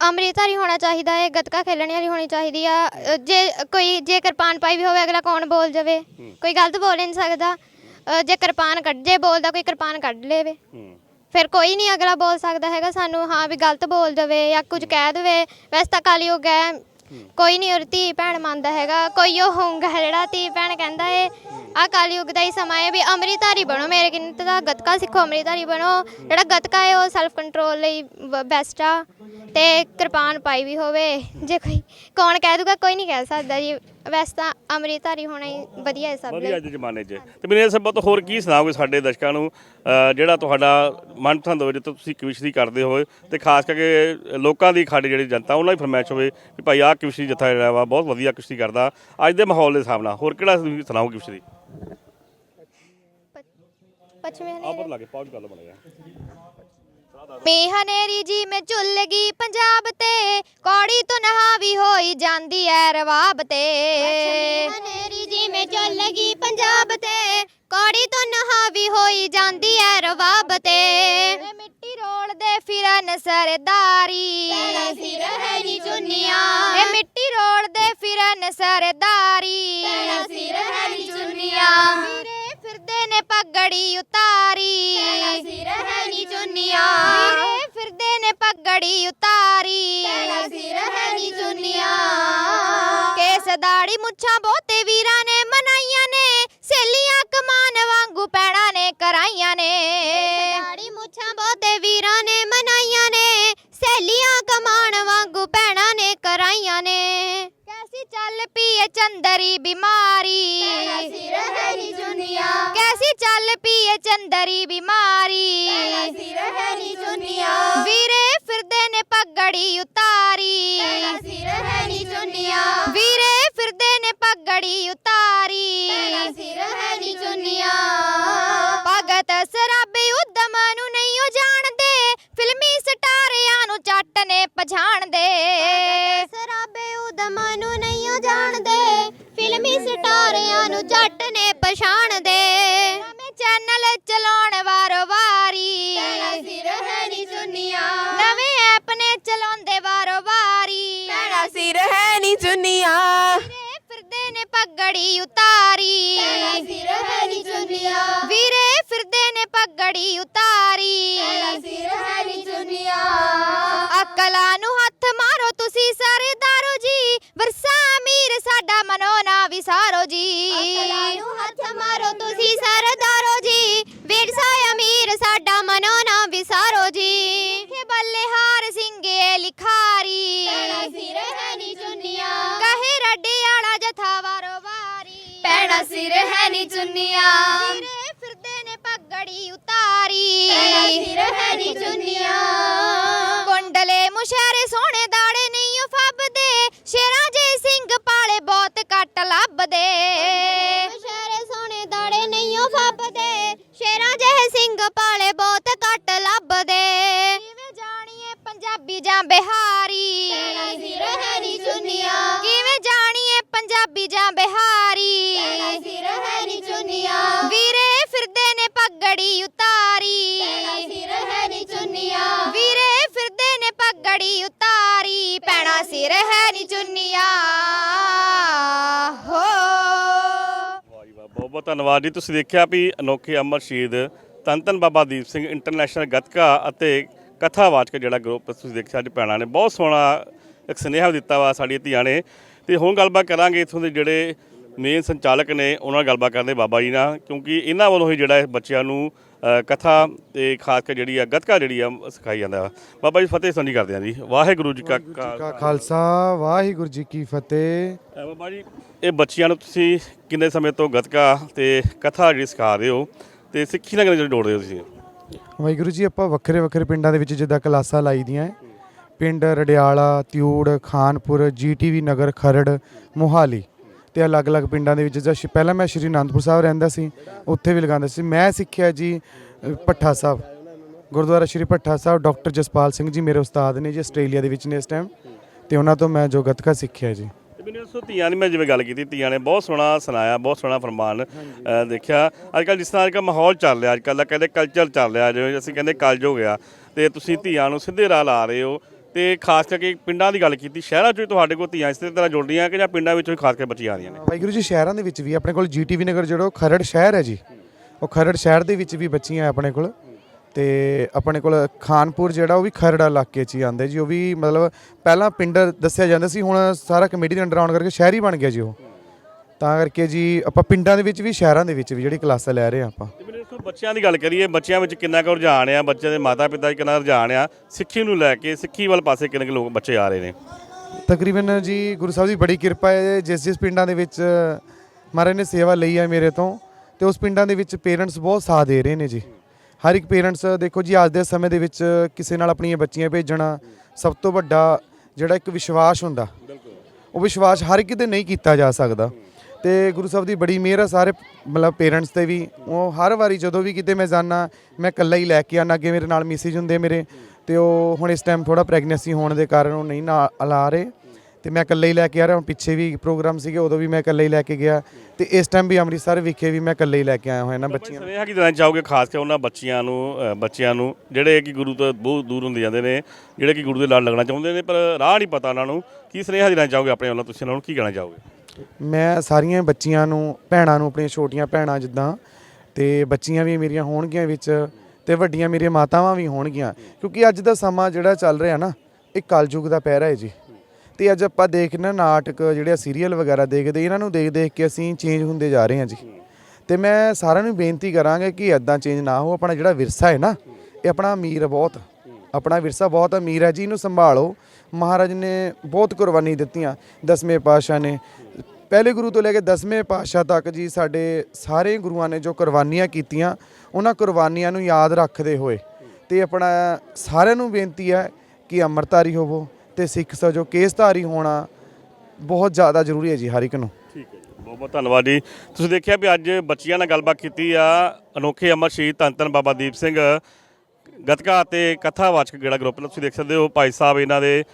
ਅੰਮ੍ਰਿਤਧਾਰੀ ਹੋਣਾ ਚਾਹੀਦਾ ਹੈ ਗੱਤਕਾ ਖੇਲਣ ਵਾਲੀ ਹੋਣੀ ਚਾਹੀਦੀ ਆ। ਅ, ਜੇ ਕੋਈ ਜੇ ਕਿਰਪਾਨ ਪਾਈ ਵੀ ਹੋਵੇ ਅਗਲਾ ਕੌਣ ਬੋਲ ਜਾਵੇ? ਕੋਈ ਗਲਤ ਬੋਲ ਨਹੀਂ ਸਕਦਾ। ਅ, ਜੇ ਕਿਰਪਾਨ ਕੱਢ ਜੇ ਬੋਲਦਾ ਕੋਈ ਕਿਰਪਾਨ ਕੱਢ ਲੇਵੇ। ਫਿਰ ਕੋਈ ਨਹੀਂ ਅਗਲਾ ਬੋਲ ਸਕਦਾ ਹੈਗਾ ਸਾਨੂੰ ਹਾਂ ਵੀ ਗਲਤ ਬੋਲ ਜਾਵੇ ਜਾਂ ਕੁਝ ਕਹਿ ਦੇਵੇ। ਵੈਸੇ ਤਾਂ ਕਲਯੁੱਗ ਹੈ ਕੋਈ ਨਹੀਂ ਧੀ ਭੈਣ ਮੰਨਦਾ ਹੈਗਾ। ਕੋਈ ਉਹ ਹੋਊਗਾ ਜਿਹੜਾ ਧੀ ਭੈਣ ਕਹਿੰਦਾ ਏ। ਆ ਕਲਯੁੱਗ ਦਾ ਹੀ ਸਮਾਂ ਹੈ ਵੀ ਅੰਮ੍ਰਿਤਧਾਰੀ ਬਣੋ ਮੇਰੇ ਕਿੰਨੇ ਤਾਂ ਗੱਤਕਾ ਸਿੱਖੋ ਅੰਮ੍ਰਿਤਧਾਰੀ ਬਣੋ। ਜਿਹੜਾ ਗੱਤਕਾ ਹੈ ਉਹ ਸੈਲਫ ਕੰਟਰੋਲ ਲਈ ਬੈਸਟ ਆ। ਤੇ ਕਿਰਪਾਨ ਪਾਈ ਵੀ ਹੋਵੇ। ਜੇ ਕੋਈ ਕੌਣ ਕਹਿ ਦੂਗਾ ਕੋਈ ਨਹੀਂ ਕਹਿ ਸਕਦਾ ਜੀ। ਵੈਸੇ ਤਾਂ ਅੰਮ੍ਰਿਤਧਾਰੀ ਹੋਣਾ ਹੀ ਵਧੀਆ ਹੈ ਸਭ ਵਧੀਆ ਲਈ ਅੱਜ ਦੇ ਜ਼ਮਾਨੇ 'ਚ। ਤੇ ਮੈਨੂੰ ਇਹ ਸਭ ਤੋਂ ਹੋਰ ਕੀ ਸੁਣਾਓਗੇ ਸਾਡੇ ਦਰਸ਼ਕਾਂ ਨੂੰ? ਅ, ਜਿਹੜਾ ਤੁਹਾਡਾ ਮਨਪਸੰਦ ਹੋਵੇ ਜਿੱਥੇ ਤੁਸੀਂ ਕਵਿਸ਼ਰੀ ਕਰਦੇ ਹੋਏ ਤੇ ਖਾਸ ਕਰਕੇ ਲੋਕਾਂ ਦੀ ਖਾੜੀ ਜਿਹੜੀ ਜਨਤਾ ਉਹਨਾਂ ਦੀ ਫਰਮਾਇਸ਼ ਹੋਵੇ ਵੀ ਭਾਈ ਆਹ ਕਵਿਸ਼ਰੀ ਜੱਥਾ ਜਿਹੜਾ ਵਾ ਬਹੁਤ ਵਧੀਆ ਕਵਿਸ਼ਰੀ ਕਰਦਾ। ਅੱਜ ਦੇ ਮਾਹੌਲ ਦੇ ਹਿਸਾਬ ਨਾਲ ਹੋਰ ਕਿਹੜਾ ਤੁਸੀਂ ਸੁਣਾਓ ਕਵਿਸ਼ਰੀ? ਪੱਛਮੀ ਹਨੇਰੀ ਪਰ ਲਾ ਕੇ ਪੌਜ ਲਓ ਬਣਿਆ ਮੀ ਹਨੇਰੀ ਜੀ ਮੈਂ ਝੁੱਲ ਗਈ ਪੰਜਾਬ ਤੇ ਕੌੜੀ ਤੋਂ ਨਹਾਵੀ ਹੋਈ ਜਾਂਦੀ ਐ ਰਵਾਬ ਤੇ। ਹਨੇਰੀ ਜੀ ਮੈਂ ਝੁੱਲ ਗਈ ਪੰਜਾਬ ਤੇ ਕੌੜੀ ਤੋਂ ਨਹਾਵੀ ਹੋਈ ਜਾਂਦੀ ਐ ਰਵਾਬ ਤੇ। ਮਿੱਟੀ ਰੋਲਦੇ ਫਿਰਨ ਸਰਦਾਰੀ। ਤੇਰਾ ਸਿਰ ਹੈ ਨੀ ਚੁੰਨੀਆਂ। ਏ ਮਿੱਟੀ ਰੋਲਦੇ ਫਿਰਨ ਸਰਦਾਰੀ। ਤੇਰਾ ਸਿਰ ਹੈ ਨੀ ਚੁੰਨੀਆਂ। ਵੀਰੇ ਫਿਰਦੇ ਨੇ ਪਗੜੀ ਉਤਾਰੀ ਤੇਰਾ ਸਿਰ ਹੈ ਨੀ ਚੁੰਨੀਆਂ ਵੀਰੇ ਫਿਰਦੇ ਨੇ ਪਗੜੀ ਉਤਾਰੀ ਤੇਰਾ ਸਿਰ ਹੈ ਨੀ ਚੁੰਨੀਆਂ ਕੇਸ ਦਾੜੀ ਮੁੱਛਾਂ ਬਹੁਤੇ ਵੀਰਾਂ ਨੇ ਮਨਾਈਆਂ ਨੇ ਸੇਲੀਆਂ ਕਮਾਨ ਵਾਂਗੂ ਪੈਣਾ ਨੇ ਕਰਾਈਆਂ ਨੇ ਦਾੜੀ ਮੁੱਛਾਂ ਬਹੁਤੇ ਵੀਰਾਂ ਨੇ ਮਨਾਈਆਂ ਨੇ ਸੇਲੀਆਂ ਕਮਾਨ ਵਾਂਗੂ ਪੈਣਾ ਚੱਲ ਪੀਏ ਚੰਦਰੀ ਬਿਮਾਰੀ। ਤੇਰਾ ਸਿਰ ਹੈ ਨੀ ਚੁੰਨੀਆਂ। ਵੀਰੇ ਫਿਰਦੇ ਨੇ ਪਗੜੀ ਉਤਾਰੀ। ਤੇਰਾ ਸਿਰ ਹੈ ਨੀ ਚੁੰਨੀਆਂ। ਵੀਰੇ ਫਿਰਦੇ ਨੇ ਪਗੜੀ ਉਤਾਰੀ। ਤੇਰਾ ਸਿਰ ਹੈ ਨੀ ਚੁੰਨੀਆਂ। ਭਗਤ ਸਰਾਬੇ ਉਦਮ ਨੂੰ ਨਹੀਂ ਉਹ ਜਾਣਦੇ। ਫਿਲਮੀ ਸਟਾਰਿਆਂ ਨੂੰ ਜੱਟ ਨੇ ਪਛਾਣਦੇ। ਸਰਾਬੇ ਉਦਮ ਨੂੰ ਨਹੀਂ ਉਹ ਜਾਣਦੇ। ਫਿਲਮੀ ਸਟਾਰਿਆਂ ਨੂੰ ਜੱਟ ਨੇ ਪਛਾਣਦੇ। ਚੈਨਲ ਚਲਾਉਣ ਵਾਰੋ ਵਾਰੀ। ਤੇਰਾ ਸਿਰ ਹੈ ਨੀ ਚੁੰਨੀਆਂ। ਨਵੇਂ ਐਪ ਨੇ ਚਲਾਉਂਦੇ ਵਾਰੋ ਵਾਰੀ। ਮੇਰਾ ਸਿਰ ਹੈ ਨੀ ਚੁੰਨੀਆਂ। ਵੀਰੇ ਫਿਰਦੇ ਨੇ ਪਗੜੀ ਉਤਾਰੀ। ਸਿਰ ਨੀ ਚੁੰਨੀਆਂ। ਵੀਰੇ ਫਿਰਦੇ ਨੇ ਪਗੜੀ ਉਤਾਰੀ। ਤੇਰਾ ਸਿਰ ਹੈ ਨੀ ਚੁੰਨੀਆਂ। ਅਕਲਾਂ ਨੂੰ ਹੱਥ ਮਾਰੋ ਤੁਸੀਂ ਸਰਦਾਰੋ ਜੀ। ਵਰਸਾ ਅਮੀਰ ਸਾਡਾ ਮਨੋ ਨਾ ਵਿਸਾਰੋ ਜੀ। ਅਕਲਾਂ ਨੂੰ ਹੱਥ ਮਾਰੋ ਤੁਸੀਂ ਸਰਦਾਰੋ ਪੈਣਾ ਸਿਰ ਹੈ ਨੀ ਚੁੰਨੀਆਂ। ਵੀਰੇ ਫਿਰਦੇ ਨੇ ਪਗੜੀ ਉਤਾਰੀ। ਤੇਰਾ ਸਿਰ ਹੈ ਨੀ ਚੁੰਨੀਆਂ। ਕੁੰਡਲੇ ਮੁਸ਼ਹਿਰੇ ਸੋਹਣੇ ਧੰਨਵਾਦ ਜੀ। ਤੁਸੀਂ ਦੇਖਿਆ ਵੀ ਅਨੋਖੇ ਅਮਰ ਸ਼ਹੀਦ ਧੰਨ ਧੰਨ ਬਾਬਾ ਦੀਪ ਸਿੰਘ ਇੰਟਰਨੈਸ਼ਨਲ ਗੱਤਕਾ ਅਤੇ ਕਥਾਵਾਚਕ ਜਿਹੜਾ ਗਰੁੱਪ ਤੁਸੀਂ ਦੇਖਿਆ ਅੱਜ ਭੈਣਾਂ ਨੇ ਬਹੁਤ ਸੋਹਣਾ ਇੱਕ ਸੁਨੇਹਾ ਦਿੱਤਾ ਵਾ ਸਾਡੀਆਂ ਧੀਆਂ ਨੇ। ਤੇ ਹੁਣ ਗੱਲਬਾਤ ਕਰਾਂਗੇ ਇਥੋਂ ਦੇ ਜਿਹੜੇ ਮੇਨ ਸੰਚਾਲਕ ਨੇ ਉਹਨਾਂ ਨਾਲ ਗੱਲਬਾਤ ਕਰਦੇ ਬਾਬਾ ਜੀ ਨਾਲ ਕਿਉਂਕਿ ਇਹਨਾਂ ਵੱਲੋਂ ਹੀ ਜਿਹੜਾ ਇਹ ਬੱਚਿਆਂ ਨੂੰ ਕਥਾ ਤੇ ਖਾਸ ਕਰ ਜਿਹੜੀ ਆ ਗੱਤਕਾ ਜਿਹੜੀ ਆ ਸਿਖਾਈ ਜਾਂਦਾ। ਵਾ ਬਾਬਾ ਜੀ ਫਤਿਹ ਸੰਜੀ ਕਰਦੇ ਆ ਜੀ। ਵਾਹਿਗੁਰੂ ਜੀ ਕਾ ਖਾਲਸਾ। ਵਾਹਿਗੁਰੂ ਜੀ ਕੀ ਫਤਿਹ। ਬਾਬਾ ਜੀ ਇਹ ਬੱਚਿਆਂ ਨੂੰ ਤੁਸੀਂ ਕਿੰਨੇ ਸਮੇਂ ਤੋਂ ਗੱਤਕਾ ਤੇ ਕਥਾ ਜਿਹੜੀ ਸਿਖਾ ਰਹੇ ਹੋ ਤੇ ਸਿੱਖੀ ਨਾਲ ਕਿੰਨੇ ਜੋੜਦੇ ਹੋ ਤੁਸੀਂ? ਵਾਹਿਗੁਰੂ ਜੀ ਆਪਾਂ ਵੱਖਰੇ ਵੱਖਰੇ ਪਿੰਡਾਂ ਦੇ ਵਿੱਚ ਜਿੱਦਾਂ ਕਲਾਸਾਂ ਲਾਈ ਦੀਆਂ। ਪਿੰਡ ਰਡਿਆਲਾ ਤਿਊੜ ਖਾਨਪੁਰ ਜੀਟੀਵੀ ਨਗਰ ਖਰੜ ਮੋਹਾਲੀ। ਤੇ ਅਲੱਗ-ਅਲੱਗ ਪਿੰਡਾਂ ਦੇ ਵਿੱਚ ਜਿੱਦਾਂ ਪਹਿਲਾਂ ਮੈਂ ਸ਼੍ਰੀ ਅਨੰਦਪੁਰ ਸਾਹਿਬ ਰਹਿੰਦਾ ਸੀ ਉੱਥੇ ਵੀ ਲਗਾਉਂਦਾ ਸੀ। ਮੈਂ ਸਿੱਖਿਆ ਜੀ ਅ, ਭੱਠਾ ਸਾਹਿਬ। ਗੁਰਦੁਆਰਾ ਸ਼੍ਰੀ ਭੱਠਾ ਸਾਹਿਬ ਡਾਕਟਰ ਜਸਪਾਲ ਸਿੰਘ ਜੀ ਮੇਰੇ ਉਸਤਾਦ ਨੇ ਜੀ ਆਸਟ੍ਰੇਲੀਆ ਦੇ ਵਿੱਚ ਨੇ ਇਸ ਟਾਈਮ ਤੇ ਉਹਨਾਂ ਤੋਂ ਮੈਂ ਜੋ ਗੱਤਕਾ ਸਿੱਖਿਆ ਜੀ। ਮੈਨੂੰ ਦੱਸੋ ਧੀਆਂ ਦੀ ਮੈਂ ਜਿਵੇਂ ਗੱਲ ਕੀਤੀ ਧੀਆਂ ਨੇ ਬਹੁਤ ਸੋਹਣਾ ਸੁਣਾਇਆ ਬਹੁਤ ਸੋਹਣਾ ਫਰਮਾਨ ਦੇਖਿਆ। ਅੱਜ ਕੱਲ ਜਿਸ ਤਰ੍ਹਾਂ ਅੱਜ ਕੱਲ੍ਹ ਮਾਹੌਲ ਚੱਲ ਰਿਹਾ ਅੱਜ ਕੱਲ੍ਹ ਦਾ ਕਹਿੰਦੇ ਕਲਚਰ ਚੱਲ ਰਿਹਾ ਜਿਵੇਂ ਅਸੀਂ ਕਹਿੰਦੇ ਕਲਜ ਹੋ ਗਿਆ ਤੇ ਤੁਸੀਂ ਧੀਆਂ ਨੂੰ ਸਿੱਧੇ ਰਾਹ ਲਾ ਰਹੇ ਹੋ ਤੇ ਖਾਸ ਕਰਕੇ ਪਿੰਡਾਂ ਦੀ ਗੱਲ ਕੀਤੀ, ਸ਼ਹਿਰਾਂ 'ਚ ਵੀ ਤੁਹਾਡੇ ਕੋਲ ਧੀਆਂ ਇਸੇ ਤਰ੍ਹਾਂ ਜੁੜ ਰਹੀਆਂ ਕਿ ਜਾਂ ਪਿੰਡਾਂ ਵਿੱਚੋਂ ਹੀ ਖਾਸ ਕਰਕੇ ਬੱਚੀਆਂ ਆ ਰਹੀਆਂ ਨੇ? ਵਾਹਿਗੁਰੂ ਜੀ, ਸ਼ਹਿਰਾਂ ਦੇ ਵਿੱਚ ਵੀ, ਆਪਣੇ ਕੋਲ ਜੀਟੀਵੀ ਨਗਰ ਜਿਹੜਾ ਖਰੜ ਸ਼ਹਿਰ ਹੈ ਜੀ। ਉਹ ਖਰੜ ਸ਼ਹਿਰ ਦੇ ਵਿੱਚ ਵੀ ਬੱਚੀਆਂ ਆਪਣੇ ਕੋਲ। ਤੇ ਆਪਣੇ ਕੋਲ ਖਾਨਪੁਰ ਜਿਹੜਾ ਉਹ ਵੀ ਖਰੜ ਇਲਾਕੇ 'ਚ ਹੀ ਆਉਂਦਾ ਜੀ। ਉਹ ਵੀ ਮਤਲਬ ਪਹਿਲਾਂ ਪਿੰਡ ਦੱਸਿਆ ਜਾਂਦਾ ਸੀ, ਹੁਣ ਸਾਰਾ ਕਮੇਟੀ ਦੇ ਅੰਡਰ ਆਉਣ ਕਰਕੇ ਸ਼ਹਿਰ ਹੀ ਬਣ ਗਿਆ ਜੀ ਉਹ। ਤਾਂ ਕਰਕੇ ਜੀ, ਆਪਾਂ ਪਿੰਡਾਂ ਦੇ ਵਿੱਚ ਵੀ, ਸ਼ਹਿਰਾਂ ਦੇ ਵਿੱਚ ਵੀ ਜਿਹੜੀ ਕਲਾਸਾਂ ਲੈ ਰਹੇ ਹਾਂ ਆਪਾਂ। ਬੱਚਿਆਂ ਦੀ ਗੱਲ ਕਰੀਏ ਬੱਚਿਆਂ ਵਿੱਚ ਕਿੰਨਾ ਕੁ ਰੁਝਾਨ ਆ ਬੱਚਿਆਂ ਦੇ ਮਾਤਾ ਪਿਤਾ 'ਚ ਕਿੰਨਾ ਰੁਝਾਨ ਆ ਸਿੱਖੀ ਨੂੰ ਲੈ ਕੇ ਸਿੱਖੀ ਵੱਲ ਪਾਸੇ ਕਿੰਨੇ ਕੁ ਲੋਕ ਬੱਚੇ ਆ ਰਹੇ ਨੇ? ਤਕਰੀਬਨ ਜੀ ਗੁਰੂ ਸਾਹਿਬ ਦੀ ਬੜੀ ਕਿਰਪਾ ਹੈ ਜਿਸ ਜਿਸ ਪਿੰਡਾਂ ਦੇ ਵਿੱਚ ਮਹਾਰਾਜ ਨੇ ਸੇਵਾ ਲਈ ਹੈ ਮੇਰੇ ਤੋਂ ਤੇ ਉਸ ਪਿੰਡਾਂ ਦੇ ਵਿੱਚ ਪੇਰੈਂਟਸ ਬਹੁਤ ਸਾਥ ਦੇ ਰਹੇ ਨੇ ਜੀ। ਹਰ ਇੱਕ ਪੇਰੈਂਟਸ ਦੇਖੋ ਜੀ ਅੱਜ ਦੇ ਸਮੇਂ ਦੇ ਵਿੱਚ ਕਿਸੇ ਨਾਲ ਆਪਣੀਆਂ ਬੱਚੀਆਂ ਭੇਜਣਾ ਸਭ ਤੋਂ ਵੱਡਾ ਜਿਹੜਾ ਇੱਕ ਵਿਸ਼ਵਾਸ ਹੁੰਦਾ ਉਹ ਵਿਸ਼ਵਾਸ ਹਰ ਇੱਕ ਤੇ ਨਹੀਂ ਕੀਤਾ ਜਾ ਸਕਦਾ। ਤੇ ਗੁਰੂ ਸਾਹਿਬ ਦੀ ਬੜੀ ਮਿਹਰ ਆ ਸਾਰੇ ਮਤਲਬ ਪੇਰੈਂਟਸ ਤੇ ਵੀ। ਉਹ ਹਰ ਵਾਰੀ ਜਦੋਂ ਵੀ ਕਿਤੇ ਮੈਂ ਜਾਣਾ ਮੈਂ ਇਕੱਲਾ ਹੀ ਲੈ ਕੇ ਆਣਾ ਅੱਗੇ ਮੇਰੇ ਨਾਲ ਮੈਸੇਜ ਹੁੰਦੇ ਮੇਰੇ। ਤੇ ਉਹ ਹੁਣ ਇਸ ਟਾਈਮ ਥੋੜਾ ਪ੍ਰੈਗਨੈਂਸੀ ਹੋਣ ਦੇ ਕਾਰਨ ਉਹ ਨਹੀਂ ਨਾਲ ਆ ਰਹੇ। ਤੇ ਮੈਂ ਇਕੱਲਾ ਹੀ ਲੈ ਕੇ ਆ ਰਿਹਾ ਹੁਣ ਪਿੱਛੇ ਵੀ ਪ੍ਰੋਗਰਾਮ ਸੀਗੇ ਉਦੋਂ ਵੀ ਮੈਂ ਇਕੱਲਾ ਹੀ ਲੈ ਕੇ ਗਿਆ। ਤੇ ਇਸ ਟਾਈਮ ਵੀ ਅੰਮ੍ਰਿਤਸਰ ਵਿਖੇ ਵੀ ਮੈਂ ਇਕੱਲਾ ਹੀ ਲੈ ਕੇ ਆਇਆ ਹੋਇਆ ਨਾ ਬੱਚੀਆਂ ਨੂੰ। ਸੁਨੇਹਾ ਕੀ ਦੇਣਾ ਚਾਹੋਗੇ ਖਾਸ ਕਰਕੇ ਉਹਨਾਂ ਬੱਚਿਆਂ ਨੂੰ ਅ, ਬੱਚਿਆਂ ਨੂੰ ਜਿਹੜੇ ਕਿ ਗੁਰੂ ਤੋਂ ਬਹੁਤ ਦੂਰ ਹੁੰਦੇ ਜਾਂਦੇ ਨੇ ਜਿਹੜੇ ਕਿ ਗੁਰੂ ਦੇ ਲੜ ਲੱਗਣਾ ਚਾਹੁੰਦੇ ਨੇ ਪਰ ਰਾਹ ਨਹੀਂ ਪਤਾ ਉਹਨਾਂ ਨੂੰ। ਕੀ ਸੁਨੇਹਾ ਦੇਣਾ ਚਾਹੋਗੇ ਆਪਣੇ ਵੱਲੋਂ ਤੁਸੀਂ ਉਹਨਾਂ ਨੂੰ ਕੀ ਕਹਿਣਾ ਚਾਹੋਗੇ? ਮੈਂ ਸਾਰੀਆਂ ਬੱਚੀਆਂ ਨੂੰ, ਭੈਣਾਂ ਨੂੰ, ਆਪਣੀਆਂ ਛੋਟੀਆਂ ਭੈਣਾਂ ਜਿੱਦਾਂ, ਤੇ ਬੱਚੀਆਂ ਵੀ ਮੇਰੀਆਂ ਹੋਣਗੀਆਂ ਵਿੱਚ ਤੇ ਵੱਡੀਆਂ ਮੇਰੀਆਂ ਮਾਤਾਵਾਂ ਵੀ ਹੋਣਗੀਆਂ। ਕਿਉਂਕਿ ਅੱਜ ਦਾ ਸਮਾਂ ਜਿਹੜਾ ਚੱਲ ਰਿਹਾ ਨਾ, ਇਹ ਕਲਯੁਗ ਦਾ ਪਹਿਰਾ ਹੈ ਜੀ। ਤੇ ਅੱਜ ਆਪਾਂ ਦੇਖਣਾ ਨਾਟਕ ਜਿਹੜੇ ਸੀਰੀਅਲ ਵਗੈਰਾ ਦੇਖਦੇ, ਇਹਨਾਂ ਨੂੰ ਦੇਖ ਦੇਖ ਕੇ ਅਸੀਂ ਚੇਂਜ ਹੁੰਦੇ ਜਾ ਰਹੇ ਹਾਂ ਜੀ। ਤੇ ਮੈਂ ਸਾਰਿਆਂ ਨੂੰ ਬੇਨਤੀ ਕਰਾਂਗਾ ਕਿ ਐਦਾਂ ਚੇਂਜ ਨਾ ਹੋ, ਆਪਣਾ ਜਿਹੜਾ ਵਿਰਸਾ ਹੈ ਨਾ, ਇਹ ਆਪਣਾ ਅਮੀਰ ਬਹੁਤ, ਆਪਣਾ ਵਿਰਸਾ ਬਹੁਤ ਅਮੀਰ ਹੈ ਜੀ, ਇਹਨੂੰ ਸੰਭਾਲੋ। ਮਹਾਰਾਜ ਨੇ ਬਹੁਤ ਕੁਰਬਾਨੀ ਦਿੱਤੀਆਂ ਦਸਵੇਂ ਪਾਤਸ਼ਾਹ ਨੇ। ਪਹਿਲੇ ਗੁਰੂ ਤੋਂ ਲੈ ਕੇ ਦਸਵੇਂ ਪਾਤਸ਼ਾਹ ਤੱਕ ਜੀ ਸਾਡੇ ਸਾਰੇ ਗੁਰੂਆਂ ਨੇ ਜੋ ਕੁਰਬਾਨੀਆਂ ਕੀਤੀਆਂ, ਉਹਨਾਂ ਕੁਰਬਾਨੀਆਂ ਨੂੰ ਯਾਦ ਰੱਖਦੇ ਹੋਏ। ਤੇ ਆਪਣਾ ਸਾਰਿਆਂ ਨੂੰ ਬੇਨਤੀ ਹੈ ਕਿ ਅੰਮ੍ਰਿਤਧਾਰੀ ਹੋਵੋ ਤੇ ਸਿੱਖ ਸਜੋ, ਕੇਸਧਾਰੀ ਹੋਣਾ ਬਹੁਤ ਜ਼ਿਆਦਾ ਜ਼ਰੂਰੀ ਹੈ ਜੀ ਹਰ ਇੱਕ ਨੂੰ। ਠੀਕ ਹੈ ਬਹੁਤ ਬਹੁਤ ਧੰਨਵਾਦ ਜੀ। ਤੁਸੀਂ ਦੇਖਿਆ ਵੀ ਅੱਜ ਬੱਚਿਆਂ ਨਾਲ ਗੱਲਬਾਤ ਕੀਤੀ ਆ, ਅਨੋਖੇ ਅਮਰ ਸ਼ਹੀਦ ਧੰਨ ਧੰਨ ਬਾਬਾ ਦੀਪ ਸਿੰਘ। ਗਤਕਾ ਅਤੇ ਕਥਾਵਾਚਕ ਜਿਹੜਾ ਗਰੁੱਪ ਤੁਸੀਂ ਦੇਖ ਸਕਦੇ ਹੋ ਭਾਈ ਸਾਹਿਬ ਇਹਨਾਂ ਦੇ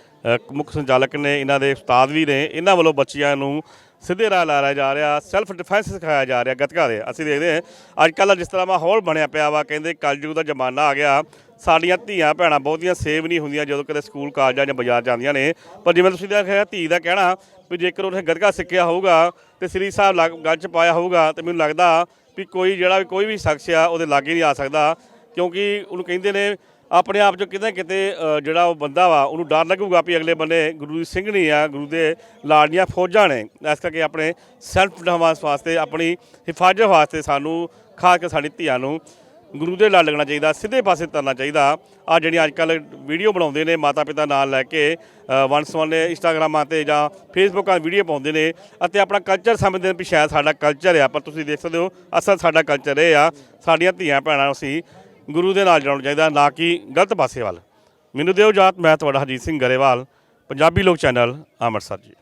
ਮੁੱਖ ਸੰਚਾਲਕ ਨੇ, ਇਹਨਾਂ ਦੇ ਉਸਤਾਦ ਵੀ ਨੇ, ਇਹਨਾਂ ਵੱਲੋਂ ਬੱਚਿਆਂ ਨੂੰ ਸਿੱਧੇ ਰਾਹ ਲਾਇਆ ਜਾ ਰਿਹਾ ਸੈਲਫ ਡਿਫੈਂਸ ਸਿਖਾਇਆ ਜਾ ਰਿਹਾ ਗਤਕਾ ਦੇ। ਅਸੀਂ ਦੇਖਦੇ ਹਾਂ ਅੱਜ ਕੱਲ੍ਹ ਜਿਸ ਤਰ੍ਹਾਂ ਮਾਹੌਲ ਬਣਿਆ ਪਿਆ ਵਾ, ਕਹਿੰਦੇ ਕਲਯੁਗ ਦਾ ਜ਼ਮਾਨਾ ਆ ਗਿਆ। ਸਾਡੀਆਂ ਧੀਆਂ ਭੈਣਾਂ ਬਹੁਤੀਆਂ ਸੇਵ ਨਹੀਂ ਹੁੰਦੀਆਂ ਜਦੋਂ ਕਦੇ ਸਕੂਲ ਕਾਲਜਾਂ ਜਾਂ ਬਾਜ਼ਾਰ ਜਾਂਦੀਆਂ ਨੇ। ਪਰ ਜਿਵੇਂ ਤੁਸੀਂ ਦੇਖਿਆ ਧੀ ਦਾ ਕਹਿਣਾ ਵੀ ਜੇਕਰ ਉਹਨੇ ਗਤਕਾ ਸਿੱਖਿਆ ਹੋਊਗਾ ਤੇ ਸ੍ਰੀ ਸਾਹਿਬ ਲੱਗ- ਗੱਲ 'ਚ ਪਾਇਆ ਹੋਊਗਾ ਤੇ ਮੈਨੂੰ ਲੱਗਦਾ ਵੀ ਕੋਈ ਜਿਹੜਾ ਵੀ ਕੋਈ ਵੀ ਸ਼ਖਸ ਆ, ਉਹਦੇ ਲਾਗੇ ਨਹੀਂ ਆ ਸਕਦਾ। ਕਿਉਂਕਿ ਉਹਨੂੰ ਕਹਿੰਦੇ ਨੇ ਆਪਣੇ ਆਪ 'ਚ ਕਿਤੇ ਕਿਤੇ ਜਿਹੜਾ ਉਹ ਬੰਦਾ ਵਾ ਉਹਨੂੰ ਡਰ ਲੱਗੂਗਾ ਵੀ ਅਗਲੇ ਬੰਨੇ ਗੁਰੂ ਦੀ ਸਿੰਘਣੀ ਆ ਗੁਰੂ ਦੇ ਲਾੜੀਆਂ ਫੌਜਾਂ ਨੇ। ਇਸ ਕਰਕੇ ਆਪਣੇ ਸੈਲਫ ਡਿਫੈਂਸ ਵਾਸਤੇ ਆਪਣੀ ਹਿਫਾਜ਼ਤ ਵਾਸਤੇ ਸਾਨੂੰ ਖਾਸ ਕੇ ਸਾਡੀ ਧੀਆਂ ਨੂੰ ਗੁਰੂ ਦੇ ਨਾਲ ਲੱਗਣਾ ਚਾਹੀਦਾ ਸਿੱਧੇ ਪਾਸੇ ਤਰਨਾ ਚਾਹੀਦਾ। ਆ ਜਿਹੜੀਆਂ ਅੱਜ ਕੱਲ ਵੀਡੀਓ ਬਣਾਉਂਦੇ ਨੇ ਮਾਤਾ ਪਿਤਾ ਨਾਲ ਲੈ ਕੇ ਅ, ਵਨ ਇੰਸਟਾਗ੍ਰਾਮਾਂ ਤੇ ਜਾਂ ਫੇਸਬੁੱਕਾਂ 'ਤੇ ਵੀਡੀਓ ਪਾਉਂਦੇ ਨੇ ਅਤੇ ਆਪਣਾ ਕਲਚਰ ਸਮਝਦੇ ਨੇ ਵੀ ਸ਼ਾਇਦ ਸਾਡਾ ਕਲਚਰ ਆ ਪਰ ਤੁਸੀਂ ਦੇਖ ਸਕਦੇ ਹੋ ਅਸਲ ਸਾਡਾ ਕਲਚਰ ਇਹ ਆ ਸਾਡੀਆਂ ਧੀਆਂ ਭੈਣਾਂ ਅਸੀਂ ਗੁਰੂ ਦੇ ਨਾਲ ਜਾਣਾ ਚਾਹੀਦਾ, ਨਾ ਕਿ ਗਲਤ ਪਾਸੇ ਵੱਲ। ਮੈਨੂੰ ਦਿਓ ਜਾਤ ਮੈਂ ਤੁਹਾਡਾ ਹਰਜੀਤ ਸਿੰਘ ਗਰੇਵਾਲ, ਪੰਜਾਬੀ ਲੋਕ ਚੈਨਲ, ਅੰਮ੍ਰਿਤਸਰ ਜੀ।